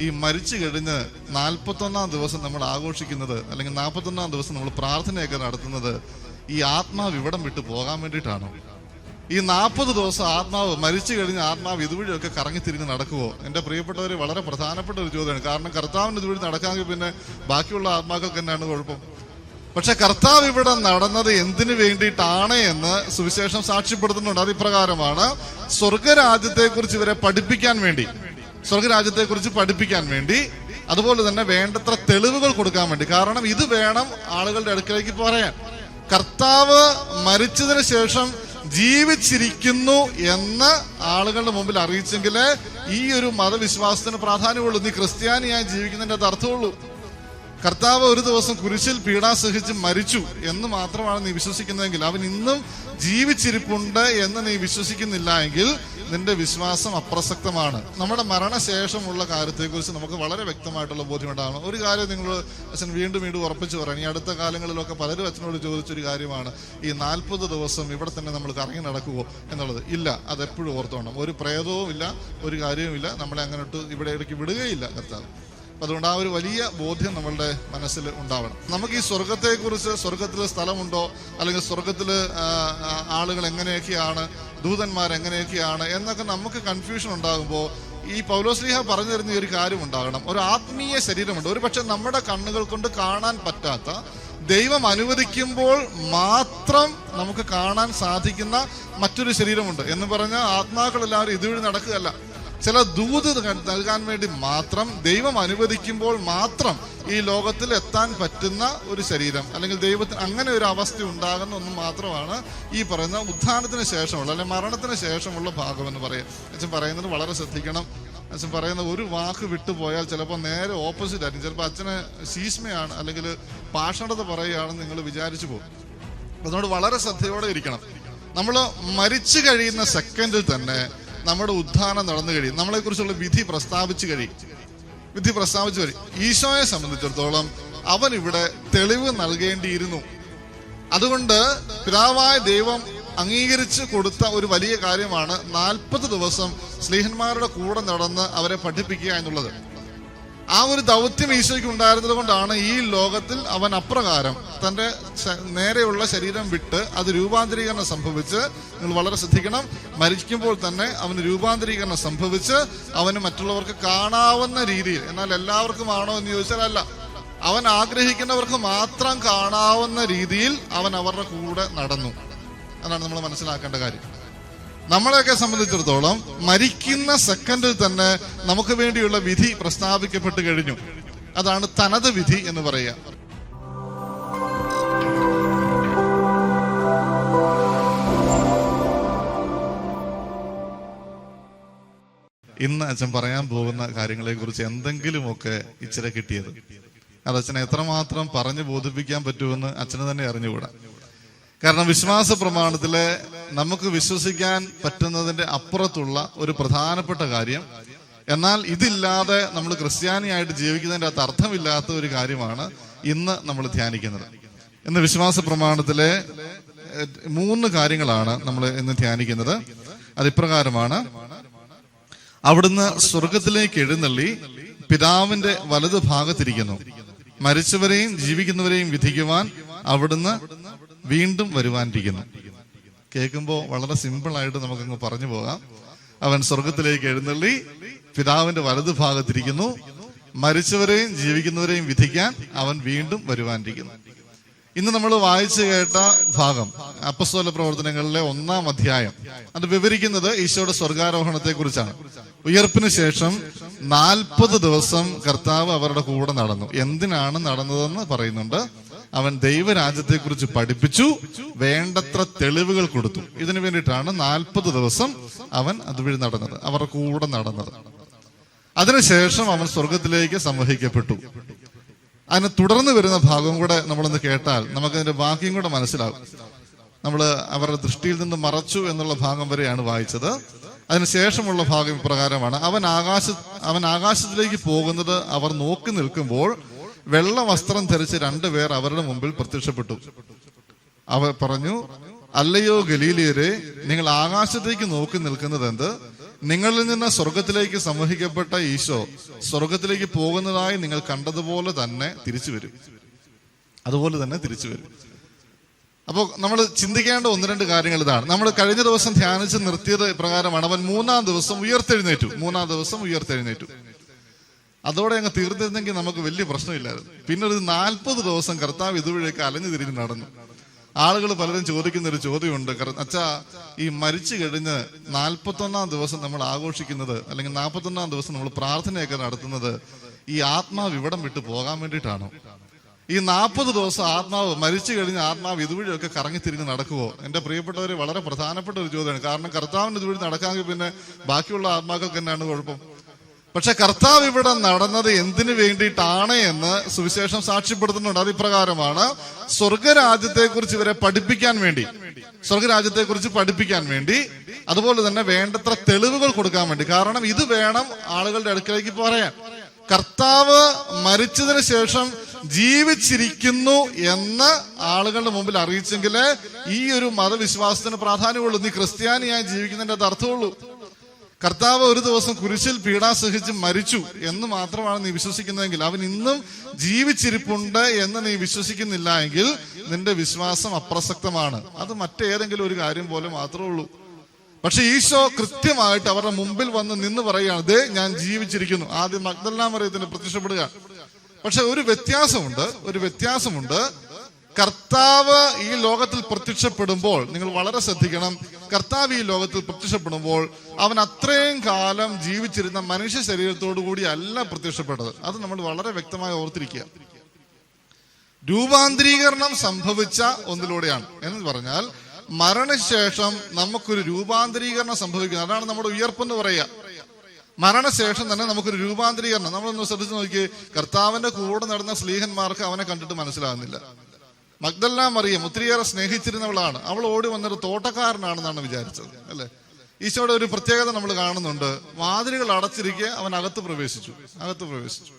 ഈ മരിച്ചു കഴിഞ്ഞ് നാൽപ്പത്തൊന്നാം ദിവസം നമ്മൾ ആഘോഷിക്കുന്നത് അല്ലെങ്കിൽ നാൽപ്പത്തൊന്നാം ദിവസം നമ്മൾ പ്രാർത്ഥനയൊക്കെ നടത്തുന്നത് ഈ ആത്മാവ് ഇവിടം വിട്ട് പോകാൻ വേണ്ടിയിട്ടാണോ? ഈ നാൽപ്പത് ദിവസം ആത്മാവ് മരിച്ചു കഴിഞ്ഞ ആത്മാവ് ഇതുവഴിയൊക്കെ കറങ്ങി തിരിഞ്ഞ് നടക്കുവോ? എന്റെ പ്രിയപ്പെട്ടവർ വളരെ പ്രധാനപ്പെട്ട ഒരു ചോദ്യമാണ്. കാരണം കർത്താവിന് ഇതുവഴി നടക്കാമെങ്കിൽ പിന്നെ ബാക്കിയുള്ള ആത്മാക്കൾക്ക് തന്നെയാണ് കുഴപ്പം? പക്ഷെ കർത്താവ് ഇവിടെ നടന്നത് എന്തിനു വേണ്ടിയിട്ടാണ് എന്ന് സുവിശേഷം സാക്ഷ്യപ്പെടുത്തുന്നുണ്ട്. അത് ഇപ്രകാരമാണ്. സ്വർഗരാജ്യത്തെ കുറിച്ച് ഇവരെ പഠിപ്പിക്കാൻ വേണ്ടി. സ്വർഗരാജ്യത്തെ കുറിച്ച് പഠിപ്പിക്കാൻ വേണ്ടി അതുപോലെ തന്നെ വേണ്ടത്ര തെളിവുകൾ കൊടുക്കാൻ വേണ്ടി. കാരണം ഇത് വേണം ആളുകളുടെ അടുക്കലേക്ക് പറയാൻ കർത്താവ് മരിച്ചതിന് ശേഷം ജീവിച്ചിരിക്കുന്നു എന്ന് ആളുകളുടെ മുമ്പിൽ അറിയിച്ചെങ്കിൽ ഈ ഒരു മതവിശ്വാസത്തിന് പ്രാധാന്യമുള്ളൂ. നീ ക്രിസ്ത്യാനിയായി ജീവിക്കുന്നതിന്റെ അർത്ഥമുള്ളൂ. കർത്താവ് ഒരു ദിവസം കുരിശിൽ പീഡാ സഹിച്ച് മരിച്ചു എന്ന് മാത്രമാണ് നീ വിശ്വസിക്കുന്നതെങ്കിൽ അവൻ ഇന്നും ജീവിച്ചിരിപ്പുണ്ട് എന്ന് നീ വിശ്വസിക്കുന്നില്ല എങ്കിൽ നിന്റെ വിശ്വാസം അപ്രസക്തമാണ്. നമ്മുടെ മരണശേഷമുള്ള കാര്യത്തെക്കുറിച്ച് നമുക്ക് വളരെ വ്യക്തമായിട്ടുള്ള ബോധ്യമുണ്ടാകണം ഒരു കാര്യം നിങ്ങൾ അച്ഛൻ വീണ്ടും വീണ്ടും ഉറപ്പിച്ചു പറയാം ഈ അടുത്ത കാലങ്ങളിലൊക്കെ പലരും അച്ഛനോട് ചോദിച്ചൊരു കാര്യമാണ് ഈ നാൽപ്പത് ദിവസം ഇവിടെ തന്നെ നമ്മൾ കറങ്ങി നടക്കുമോ എന്നുള്ളത്. ഇല്ല അതെപ്പോഴും ഓർത്തോണം. ഒരു പ്രേതവും ഇല്ല ഒരു കാര്യവുമില്ല. നമ്മളെ അങ്ങോട്ട് ഇവിടെ ഇടയ്ക്ക് വിടുകയില്ല കർത്താവ്. അതുകൊണ്ട് ആ ഒരു വലിയ ബോധ്യം നമ്മളുടെ മനസ്സിൽ ഉണ്ടാവണം. നമുക്ക് ഈ സ്വർഗത്തെക്കുറിച്ച് സ്വർഗത്തിൽ സ്ഥലമുണ്ടോ? അല്ലെങ്കിൽ സ്വർഗത്തിൽ ആളുകൾ എങ്ങനെയൊക്കെയാണ് ദൂതന്മാർ എങ്ങനെയൊക്കെയാണ് എന്നൊക്കെ നമുക്ക് കൺഫ്യൂഷൻ ഉണ്ടാകുമ്പോൾ ഈ പൗലോസ്ലിഹ പറഞ്ഞു തരുന്ന ഒരു കാര്യം ഉണ്ടാകണം. ഒരു ആത്മീയ ശരീരമുണ്ട്. ഒരു പക്ഷെ നമ്മുടെ കണ്ണുകൾ കൊണ്ട് കാണാൻ പറ്റാത്ത ദൈവം അനുവദിക്കുമ്പോൾ മാത്രം നമുക്ക് കാണാൻ സാധിക്കുന്ന മറ്റൊരു ശരീരമുണ്ട്. എന്ന് പറഞ്ഞാൽ ആത്മാക്കൾ എല്ലാവരും ഇതുവഴി നടക്കുകയല്ല. ചില ദൂത് നൽകാൻ വേണ്ടി മാത്രം ദൈവം അനുവദിക്കുമ്പോൾ മാത്രം ഈ ലോകത്തിൽ എത്താൻ പറ്റുന്ന ഒരു ശരീരം അല്ലെങ്കിൽ ദൈവത്തിന് അങ്ങനെ ഒരു അവസ്ഥ ഉണ്ടാകുന്ന ഒന്ന് മാത്രമാണ് ഈ പറയുന്ന ഉത്ഥാനത്തിന് ശേഷമുള്ള അല്ലെങ്കിൽ മരണത്തിന് ശേഷമുള്ള ഭാഗം എന്ന് പറയാം. അച്ഛൻ പറയുന്നത് വളരെ ശ്രദ്ധിക്കണം. അച്ഛൻ പറയുന്ന ഒരു വാക്ക് വിട്ടുപോയാൽ ചിലപ്പോൾ നേരെ ഓപ്പോസിറ്റ് ആയിരിക്കും. ചിലപ്പോൾ അച്ഛന് ശീഷ്മയാണ് അല്ലെങ്കിൽ പാഷണത പറയുകയാണെന്ന് നിങ്ങൾ വിചാരിച്ചു പോകും. അതുകൊണ്ട് വളരെ ശ്രദ്ധയോടെ ഇരിക്കണം. നമ്മൾ മരിച്ചു കഴിയുന്ന സെക്കൻഡിൽ തന്നെ നമ്മുടെ ഉത്ഥാനം നടന്നു കഴിയും. നമ്മളെക്കുറിച്ചുള്ള വിധി പ്രസ്താവിച്ചു കഴിയും. വിധി പ്രസ്താവിച്ചു കഴിയും. ഈശോയെ സംബന്ധിച്ചിടത്തോളം അവൻ ഇവിടെ തെളിവ് നൽകേണ്ടിയിരുന്നു. അതുകൊണ്ട് പിതാവായ ദൈവം അംഗീകരിച്ച് കൊടുത്ത ഒരു വലിയ കാര്യമാണ് നാൽപ്പത് ദിവസം സ്നേഹന്മാരുടെ കൂടെ നടന്ന് അവരെ പഠിപ്പിക്കുക എന്നുള്ളത്. ആ ഒരു ദൗത്യം ഈശോയ്ക്ക് ഉണ്ടായിരുന്നത് കൊണ്ടാണ് ഈ ലോകത്തിൽ അവൻ അപ്രകാരം തന്റെ നേരെയുള്ള ശരീരം വിട്ട് അത് രൂപാന്തരീകരണം സംഭവിച്ച് നിങ്ങൾ വളരെ ശ്രദ്ധിക്കണം. മരിക്കുമ്പോൾ തന്നെ അവന് രൂപാന്തരീകരണം സംഭവിച്ച് അവന് മറ്റുള്ളവർക്ക് കാണാവുന്ന രീതിയിൽ എന്നാൽ എല്ലാവർക്കും ആണോ എന്ന് ചോദിച്ചാൽ അല്ല അവൻ ആഗ്രഹിക്കുന്നവർക്ക് മാത്രം കാണാവുന്ന രീതിയിൽ അവൻ അവരുടെ കൂടെ നടന്നു. അതാണ് നമ്മൾ മനസ്സിലാക്കേണ്ട കാര്യം. നമ്മളെയൊക്കെ സംബന്ധിച്ചിടത്തോളം മരിക്കുന്ന സെക്കൻഡിൽ തന്നെ നമുക്ക് വേണ്ടിയുള്ള വിധി പ്രസ്താവിക്കപ്പെട്ട് കഴിഞ്ഞു. അതാണ് തനത് വിധി എന്ന് പറയുക. ഇന്ന് അച്ഛൻ പറയാൻ പോകുന്ന കാര്യങ്ങളെ കുറിച്ച് എന്തെങ്കിലുമൊക്കെ ഇച്ചിരി കിട്ടിയത്. അത് അച്ഛനെ എത്രമാത്രം പറഞ്ഞു ബോധിപ്പിക്കാൻ പറ്റുമെന്ന് അച്ഛന് തന്നെ അറിഞ്ഞുകൂടാ. കാരണം വിശ്വാസ പ്രമാണത്തിലെ നമുക്ക് വിശ്വസിക്കാൻ പറ്റുന്നതിന്റെ അപ്പുറത്തുള്ള ഒരു പ്രധാനപ്പെട്ട കാര്യം എന്നാൽ ഇതില്ലാതെ നമ്മൾ ക്രിസ്ത്യാനിയായിട്ട് ജീവിക്കുന്നതിന്റെ അകത്ത് അർത്ഥമില്ലാത്ത ഒരു കാര്യമാണ് ഇന്ന് നമ്മൾ ധ്യാനിക്കുന്നത്. ഇന്ന് വിശ്വാസ പ്രമാണത്തിലെ മൂന്ന് കാര്യങ്ങളാണ് നമ്മൾ ഇന്ന് ധ്യാനിക്കുന്നത്. അത് ഇപ്രകാരമാണ് അവിടുന്ന് സ്വർഗത്തിലേക്ക് എഴുന്നള്ളി പിതാവിന്റെ വലതു ഭാഗത്തിരിക്കുന്നു മരിച്ചവരെയും ജീവിക്കുന്നവരെയും വിധിക്കുവാൻ അവിടുന്ന് വീണ്ടും വരുവാനിരിക്കുന്നു. കേൾക്കുമ്പോൾ വളരെ സിമ്പിൾ ആയിട്ട് നമുക്കങ്ങ് പറഞ്ഞു പോകാം. അവൻ സ്വർഗത്തിലേക്ക് എഴുന്നള്ളി പിതാവിന്റെ വലതു ഭാഗത്തിരിക്കുന്നു മരിച്ചവരെയും ജീവിക്കുന്നവരെയും വിധിക്കാൻ അവൻ വീണ്ടും വരുവാനിരിക്കുന്നു. ഇന്ന് നമ്മൾ വായിച്ചു കേട്ട ഭാഗം അപ്പസ്തോല പ്രവർത്തനങ്ങളിലെ ഒന്നാം അധ്യായം. അത് വിവരിക്കുന്നത് ഈശോയുടെ സ്വർഗാരോഹണത്തെ കുറിച്ചാണ് ഉയർപ്പിന് ശേഷം നാൽപ്പത് ദിവസം കർത്താവ് അവരുടെ കൂടെ നടന്നു. എന്തിനാണ് നടന്നതെന്ന് പറയുന്നുണ്ട്. അവൻ ദൈവരാജ്യത്തെക്കുറിച്ച് പഠിപ്പിച്ചു വേണ്ടത്ര തെളിവുകൾ കൊടുത്തു. ഇതിനു വേണ്ടിയിട്ടാണ് നാൽപ്പത് ദിവസം അവൻ അതുവഴി നടന്നത് അവരുടെ കൂടെ നടന്നത്. അതിനുശേഷം അവൻ സ്വർഗത്തിലേക്ക് സംവഹിക്കപ്പെട്ടു. അതിന് തുടർന്ന് വരുന്ന ഭാഗം കൂടെ നമ്മളൊന്ന് കേട്ടാൽ നമുക്കതിന്റെ ബാക്കിയും കൂടെ മനസ്സിലാകും. നമ്മൾ അവരുടെ ദൃഷ്ടിയിൽ നിന്ന് മറച്ചു എന്നുള്ള ഭാഗം വരെയാണ് വായിച്ചത്. അതിനുശേഷമുള്ള ഭാഗം ഇപ്രകാരമാണ് അവൻ ആകാശ അവൻ ആകാശത്തിലേക്ക് പോകുന്നത് അവർ നോക്കി നിൽക്കുമ്പോൾ വെള്ള വസ്ത്രം ധരിച്ച് രണ്ടുപേർ അവരുടെ മുമ്പിൽ പ്രത്യക്ഷപ്പെട്ടു. അവർ പറഞ്ഞു അല്ലയോ ഗലീലിയരെ നിങ്ങൾ ആകാശത്തേക്ക് നോക്കി നിൽക്കുന്നത് എന്ത് നിങ്ങളിൽ നിന്ന് സ്വർഗത്തിലേക്ക് സംവഹിക്കപ്പെട്ട ഈശോ സ്വർഗത്തിലേക്ക് പോകുന്നതായി നിങ്ങൾ കണ്ടതുപോലെ തന്നെ തിരിച്ചു വരും. അതുപോലെ തന്നെ തിരിച്ചു വരും. അപ്പോൾ നമ്മൾ ചിന്തിക്കേണ്ട ഒന്ന് രണ്ട് കാര്യങ്ങൾ ഇതാണ്. നമ്മൾ കഴിഞ്ഞ ദിവസം ധ്യാനിച്ച് നിർത്തിയത് പ്രകാരമാണ്. അവൻ മൂന്നാം ദിവസം ഉയർത്തെഴുന്നേറ്റു. മൂന്നാം ദിവസം ഉയർത്തെഴുന്നേറ്റു. അതോടെ അങ്ങ് തീർന്നിരുന്നെങ്കിൽ നമുക്ക് വലിയ പ്രശ്നമില്ലായിരുന്നു. പിന്നെ ഒരു നാൽപ്പത് ദിവസം കർത്താവ് ഇതുവഴിയൊക്കെ അലഞ്ഞു തിരിഞ്ഞ് നടന്നു. ആളുകൾ പലരും ചോദിക്കുന്ന ഒരു ചോദ്യമുണ്ട്. അച്ഛാ ഈ മരിച്ചു കഴിഞ്ഞ് നാൽപ്പത്തൊന്നാം ദിവസം നമ്മൾ ആഘോഷിക്കുന്നത് അല്ലെങ്കിൽ നാൽപ്പത്തൊന്നാം ദിവസം നമ്മൾ പ്രാർത്ഥനയൊക്കെ നടത്തുന്നത് ഈ ആത്മാവ് ഇവിടം വിട്ടു പോകാൻ വേണ്ടിയിട്ടാണോ? ഈ നാൽപ്പത് ദിവസം ആത്മാവ് മരിച്ചു കഴിഞ്ഞ ആത്മാവ് ഇതുവഴിയൊക്കെ കറങ്ങി തിരിഞ്ഞ് നടക്കുവോ? എന്റെ പ്രിയപ്പെട്ടവര് വളരെ പ്രധാനപ്പെട്ട ഒരു ചോദ്യമാണ്. കാരണം കർത്താവിന് ഇതുവഴി നടക്കാമെങ്കിൽ പിന്നെ ബാക്കിയുള്ള ആത്മാക്കൾക്ക് തന്നെയാണ് കുഴപ്പം? പക്ഷെ കർത്താവ് ഇവിടെ നടന്നത് എന്തിനു വേണ്ടിയിട്ടാണ് എന്ന് സുവിശേഷം സാക്ഷ്യപ്പെടുത്തുന്നുണ്ട്. അത് ഇപ്രകാരമാണ് സ്വർഗരാജ്യത്തെ കുറിച്ച് ഇവരെ പഠിപ്പിക്കാൻ വേണ്ടി. സ്വർഗരാജ്യത്തെ കുറിച്ച് പഠിപ്പിക്കാൻ വേണ്ടി. അതുപോലെ തന്നെ വേണ്ടത്ര തെളിവുകൾ കൊടുക്കാൻ വേണ്ടി. കാരണം ഇത് വേണം ആളുകളുടെ അടുക്കലേക്ക് പറയാൻ കർത്താവ് മരിച്ചതിന് ശേഷം ജീവിച്ചിരിക്കുന്നു എന്ന് ആളുകളുടെ മുമ്പിൽ അറിയിച്ചെങ്കിൽ ഈ ഒരു മതവിശ്വാസത്തിന് പ്രാധാന്യമുള്ളൂ. നീ ക്രിസ്ത്യാനിയായി ജീവിക്കുന്നതിന്റെ അത് അർത്ഥമുള്ളൂ. കർത്താവ് ഒരു ദിവസം കുരിശിൽ പീഡാ സഹിച്ച് മരിച്ചു എന്ന് മാത്രമാണ് നീ വിശ്വസിക്കുന്നതെങ്കിൽ അവൻ ഇന്നും ജീവിച്ചിരിപ്പുണ്ട് എന്ന് നീ വിശ്വസിക്കുന്നില്ല എങ്കിൽ നിന്റെ വിശ്വാസം അപ്രസക്തമാണ്. അത് മറ്റേതെങ്കിലും ഒരു കാര്യം പോലെ മാത്രമേ ഉള്ളൂ. പക്ഷെ ഈശോ കൃത്യമായിട്ട് അവരുടെ മുമ്പിൽ വന്ന് നിന്ന് പറയുകയാണ് ദേ ഞാൻ ജീവിച്ചിരിക്കുന്നു. ആദ്യം മഗ്ദല്ലാമറിയത്തിന് പ്രത്യക്ഷപ്പെടുക. പക്ഷെ ഒരു വ്യത്യാസമുണ്ട് ഒരു വ്യത്യാസമുണ്ട്. കർത്താവ് ഈ ലോകത്തിൽ പ്രത്യക്ഷപ്പെടുമ്പോൾ നിങ്ങൾ വളരെ ശ്രദ്ധിക്കണം കർത്താവ് ഈ ലോകത്തിൽ പ്രത്യക്ഷപ്പെടുമ്പോൾ അവൻ അത്രയും കാലം ജീവിച്ചിരുന്ന മനുഷ്യ ശരീരത്തോടു കൂടി അല്ല പ്രത്യക്ഷപ്പെട്ടത്. അത് നമ്മൾ വളരെ വ്യക്തമായി ഓർത്തിരിക്കുക. രൂപാന്തരീകരണം സംഭവിച്ച ഒന്നിലൂടെയാണ്. എന്ന് പറഞ്ഞാൽ മരണശേഷം നമുക്കൊരു രൂപാന്തരീകരണം സംഭവിക്കുന്നത് അതാണ് നമ്മുടെ ഉയർപ്പെന്ന് പറയുക. മരണശേഷം തന്നെ നമുക്കൊരു രൂപാന്തരീകരണം. നമ്മളൊന്ന് ശ്രദ്ധിച്ചു നോക്കി കർത്താവിന്റെ കൂടെ നടന്ന സ്ലീഹന്മാർക്ക് അവനെ കണ്ടിട്ട് മനസ്സിലാകുന്നില്ല. മഗ്ദല്ല മറിയം ഒത്തിരിയേറെ സ്നേഹിച്ചിരുന്നവളാണ്. അവൾ ഓടി വന്നൊരു തോട്ടക്കാരനാണെന്നാണ് വിചാരിച്ചത് അല്ലെ? ഈശോയുടെ ഒരു പ്രത്യേകത നമ്മൾ കാണുന്നുണ്ട്. വാതിലുകൾ അടച്ചിരിക്കെ അവൻ അകത്ത് പ്രവേശിച്ചു അകത്ത് പ്രവേശിച്ചു.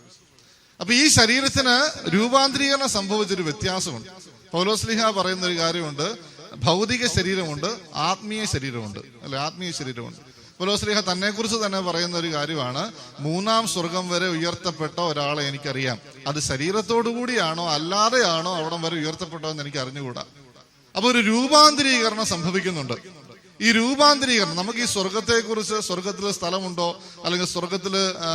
അപ്പൊ ഈ ശരീരത്തിന് രൂപാന്തരീകരണം സംഭവിച്ചൊരു വ്യത്യാസമുണ്ട്. പൗലോസ്ലിഹ പറയുന്ന ഒരു കാര്യമുണ്ട്. ഭൗതിക ശരീരമുണ്ട് ആത്മീയ ശരീരമുണ്ട് അല്ലെ? ആത്മീയ ശരീരമുണ്ട്. പൗലോസ്ലിഹ തന്നെ കുറിച്ച് തന്നെ പറയുന്ന ഒരു കാര്യമാണ് മൂന്നാം സ്വർഗം വരെ ഉയർത്തപ്പെട്ട ഒരാളെ എനിക്കറിയാം. അത് ശരീരത്തോടു കൂടിയാണോ അല്ലാതെയാണോ അവിടം വരെ ഉയർത്തപ്പെട്ടോ എന്ന് എനിക്ക് അറിഞ്ഞുകൂടാ അപ്പൊ ഒരു രൂപാന്തരീകരണം സംഭവിക്കുന്നുണ്ട്. ഈ രൂപാന്തരീകരണം നമുക്ക് ഈ സ്വർഗത്തെ കുറിച്ച് സ്വർഗത്തിൽ സ്ഥലമുണ്ടോ അല്ലെങ്കിൽ ആ,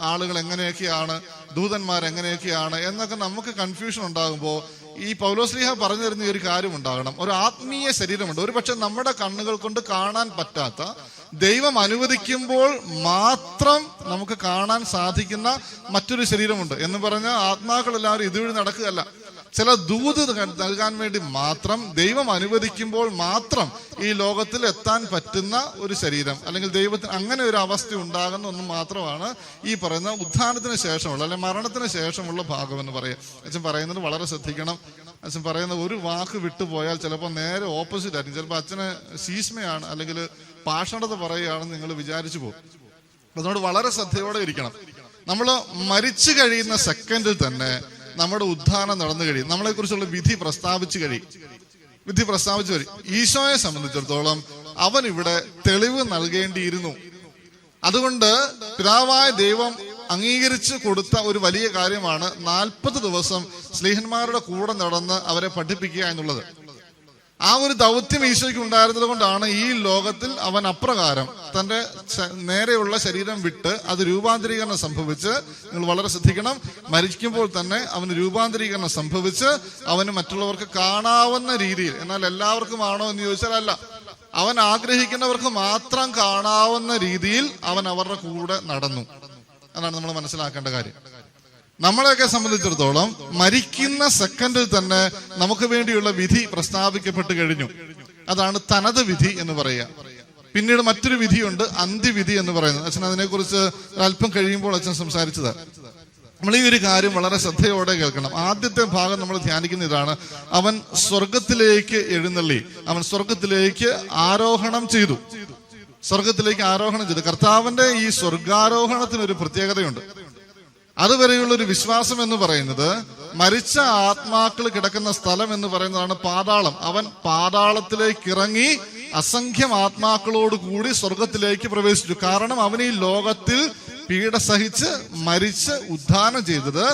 ആളുകൾ എങ്ങനെയൊക്കെയാണ് ദൂതന്മാർ എങ്ങനെയൊക്കെയാണ് എന്നൊക്കെ നമുക്ക് കൺഫ്യൂഷൻ ഉണ്ടാകുമ്പോൾ ഈ പൗലോസ്ലിഹ പറഞ്ഞു തരുന്ന ഒരു കാര്യം ഉണ്ടാകണം. ഒരു ആത്മീയ ശരീരമുണ്ട്. ഒരു പക്ഷെ നമ്മുടെ കണ്ണുകൾ കൊണ്ട് കാണാൻ പറ്റാത്ത ദൈവം അനുവദിക്കുമ്പോൾ മാത്രം നമുക്ക് കാണാൻ സാധിക്കുന്ന മറ്റൊരു ശരീരമുണ്ട്. എന്ന് പറഞ്ഞാൽ ആത്മാക്കൾ എല്ലാവരും ഇതുവഴി നടക്കുകയല്ല. ചില ദൂത് നൽകാൻ വേണ്ടി മാത്രം ദൈവം അനുവദിക്കുമ്പോൾ മാത്രം ഈ ലോകത്തിൽ എത്താൻ പറ്റുന്ന ഒരു ശരീരം അല്ലെങ്കിൽ ദൈവത്തിന് അങ്ങനെ ഒരു അവസ്ഥ ഉണ്ടാകുന്ന ഒന്ന് മാത്രമാണ് ഈ പറയുന്ന ഉദ്ധാനത്തിന് ശേഷമുള്ള അല്ലെങ്കിൽ മരണത്തിന് ശേഷമുള്ള ഭാഗം എന്ന് പറയാം അച്ഛൻ പറയുന്നത് വളരെ ശ്രദ്ധിക്കണം. അച്ഛൻ പറയുന്ന ഒരു വാക്ക് വിട്ടുപോയാൽ ചിലപ്പോൾ നേരെ ഓപ്പോസിറ്റ് ആയിരിക്കും. ചിലപ്പോൾ അച്ഛന് ശീഷ്മയാണ് അല്ലെങ്കിൽ പാഷണത പറയുകയാണെന്ന് നിങ്ങൾ വിചാരിച്ചു പോകും. അതുകൊണ്ട് വളരെ ശ്രദ്ധയോടെ ഇരിക്കണം. നമ്മൾ മരിച്ചു കഴിയുന്ന സെക്കൻഡിൽ തന്നെ നമ്മുടെ ഉദ്ധാനം നടന്നു കഴിയും. നമ്മളെ കുറിച്ചുള്ള വിധി പ്രസ്താവിച്ചു കഴിയും. വിധി പ്രസ്താവിച്ചു കഴിയും. ഈശോയെ സംബന്ധിച്ചിടത്തോളം അവൻ ഇവിടെ തെളിവ് നൽകേണ്ടിയിരുന്നു. അതുകൊണ്ട് പിതാവായ ദൈവം അംഗീകരിച്ചു കൊടുത്ത ഒരു വലിയ കാര്യമാണ് നാൽപ്പത് ദിവസം സ്നേഹന്മാരുടെ കൂടെ നടന്ന് അവരെ പഠിപ്പിക്കുക എന്നുള്ളത്. ആ ഒരു ദൗത്യം ഈശോയ്ക്ക് ഉണ്ടായിരുന്നത് കൊണ്ടാണ് ഈ ലോകത്തിൽ അവൻ അപ്രകാരം തന്റെ നേരെയുള്ള ശരീരം വിട്ട് അത് രൂപാന്തരീകരണം സംഭവിച്ച് നിങ്ങൾ വളരെ ശ്രദ്ധിക്കണം. മരിക്കുമ്പോൾ തന്നെ അവന് രൂപാന്തരീകരണം സംഭവിച്ച് അവന് മറ്റുള്ളവർക്ക് കാണാവുന്ന രീതിയിൽ എന്നാൽ എല്ലാവർക്കും ആണോ എന്ന് ചോദിച്ചാൽ അല്ല. അവൻ ആഗ്രഹിക്കുന്നവർക്ക് മാത്രം കാണാവുന്ന രീതിയിൽ അവൻ അവരുടെ കൂടെ നടന്നു. അതാണ് നമ്മൾ മനസ്സിലാക്കേണ്ട കാര്യം. നമ്മളെയൊക്കെ സംബന്ധിച്ചിടത്തോളം മരിക്കുന്ന സെക്കൻഡിൽ തന്നെ നമുക്ക് വേണ്ടിയുള്ള വിധി പ്രസ്താവിക്കപ്പെട്ട് കഴിഞ്ഞു. അതാണ് തനത് വിധി എന്ന് പറയുക. പിന്നീട് മറ്റൊരു വിധിയുണ്ട് അന്ത്യവിധി എന്ന് പറയുന്നത്. അച്ഛൻ അതിനെക്കുറിച്ച് അല്പം കഴിയുമ്പോൾ അച്ഛൻ സംസാരിച്ചത്. നമ്മൾ ഈ ഒരു കാര്യം വളരെ ശ്രദ്ധയോടെ കേൾക്കണം. ആദ്യത്തെ ഭാഗം നമ്മൾ ധ്യാനിക്കുന്ന ഇതാണ് അവൻ സ്വർഗത്തിലേക്ക് എഴുന്നള്ളി. അവൻ സ്വർഗത്തിലേക്ക് ആരോഹണം ചെയ്തു. സ്വർഗത്തിലേക്ക് ആരോഹണം ചെയ്തു. കർത്താവിന്റെ ഈ സ്വർഗാരോഹണത്തിന് ഒരു പ്രത്യേകതയുണ്ട്. അതുവരെയുള്ള ഒരു വിശ്വാസം എന്ന് പറയുന്നത് മരിച്ച ആത്മാക്കൾ കിടക്കുന്ന സ്ഥലം എന്ന് പറയുന്നതാണ് പാതാളം. അവൻ പാതാളത്തിലേക്ക് ഇറങ്ങി അസംഖ്യം ആത്മാക്കളോട് കൂടി സ്വർഗത്തിലേക്ക് പ്രവേശിച്ചു. കാരണം അവൻ ഈ ലോകത്തിൽ പീഡ സഹിച്ച് മരിച്ച് ഉദ്ധാനം ചെയ്തത്.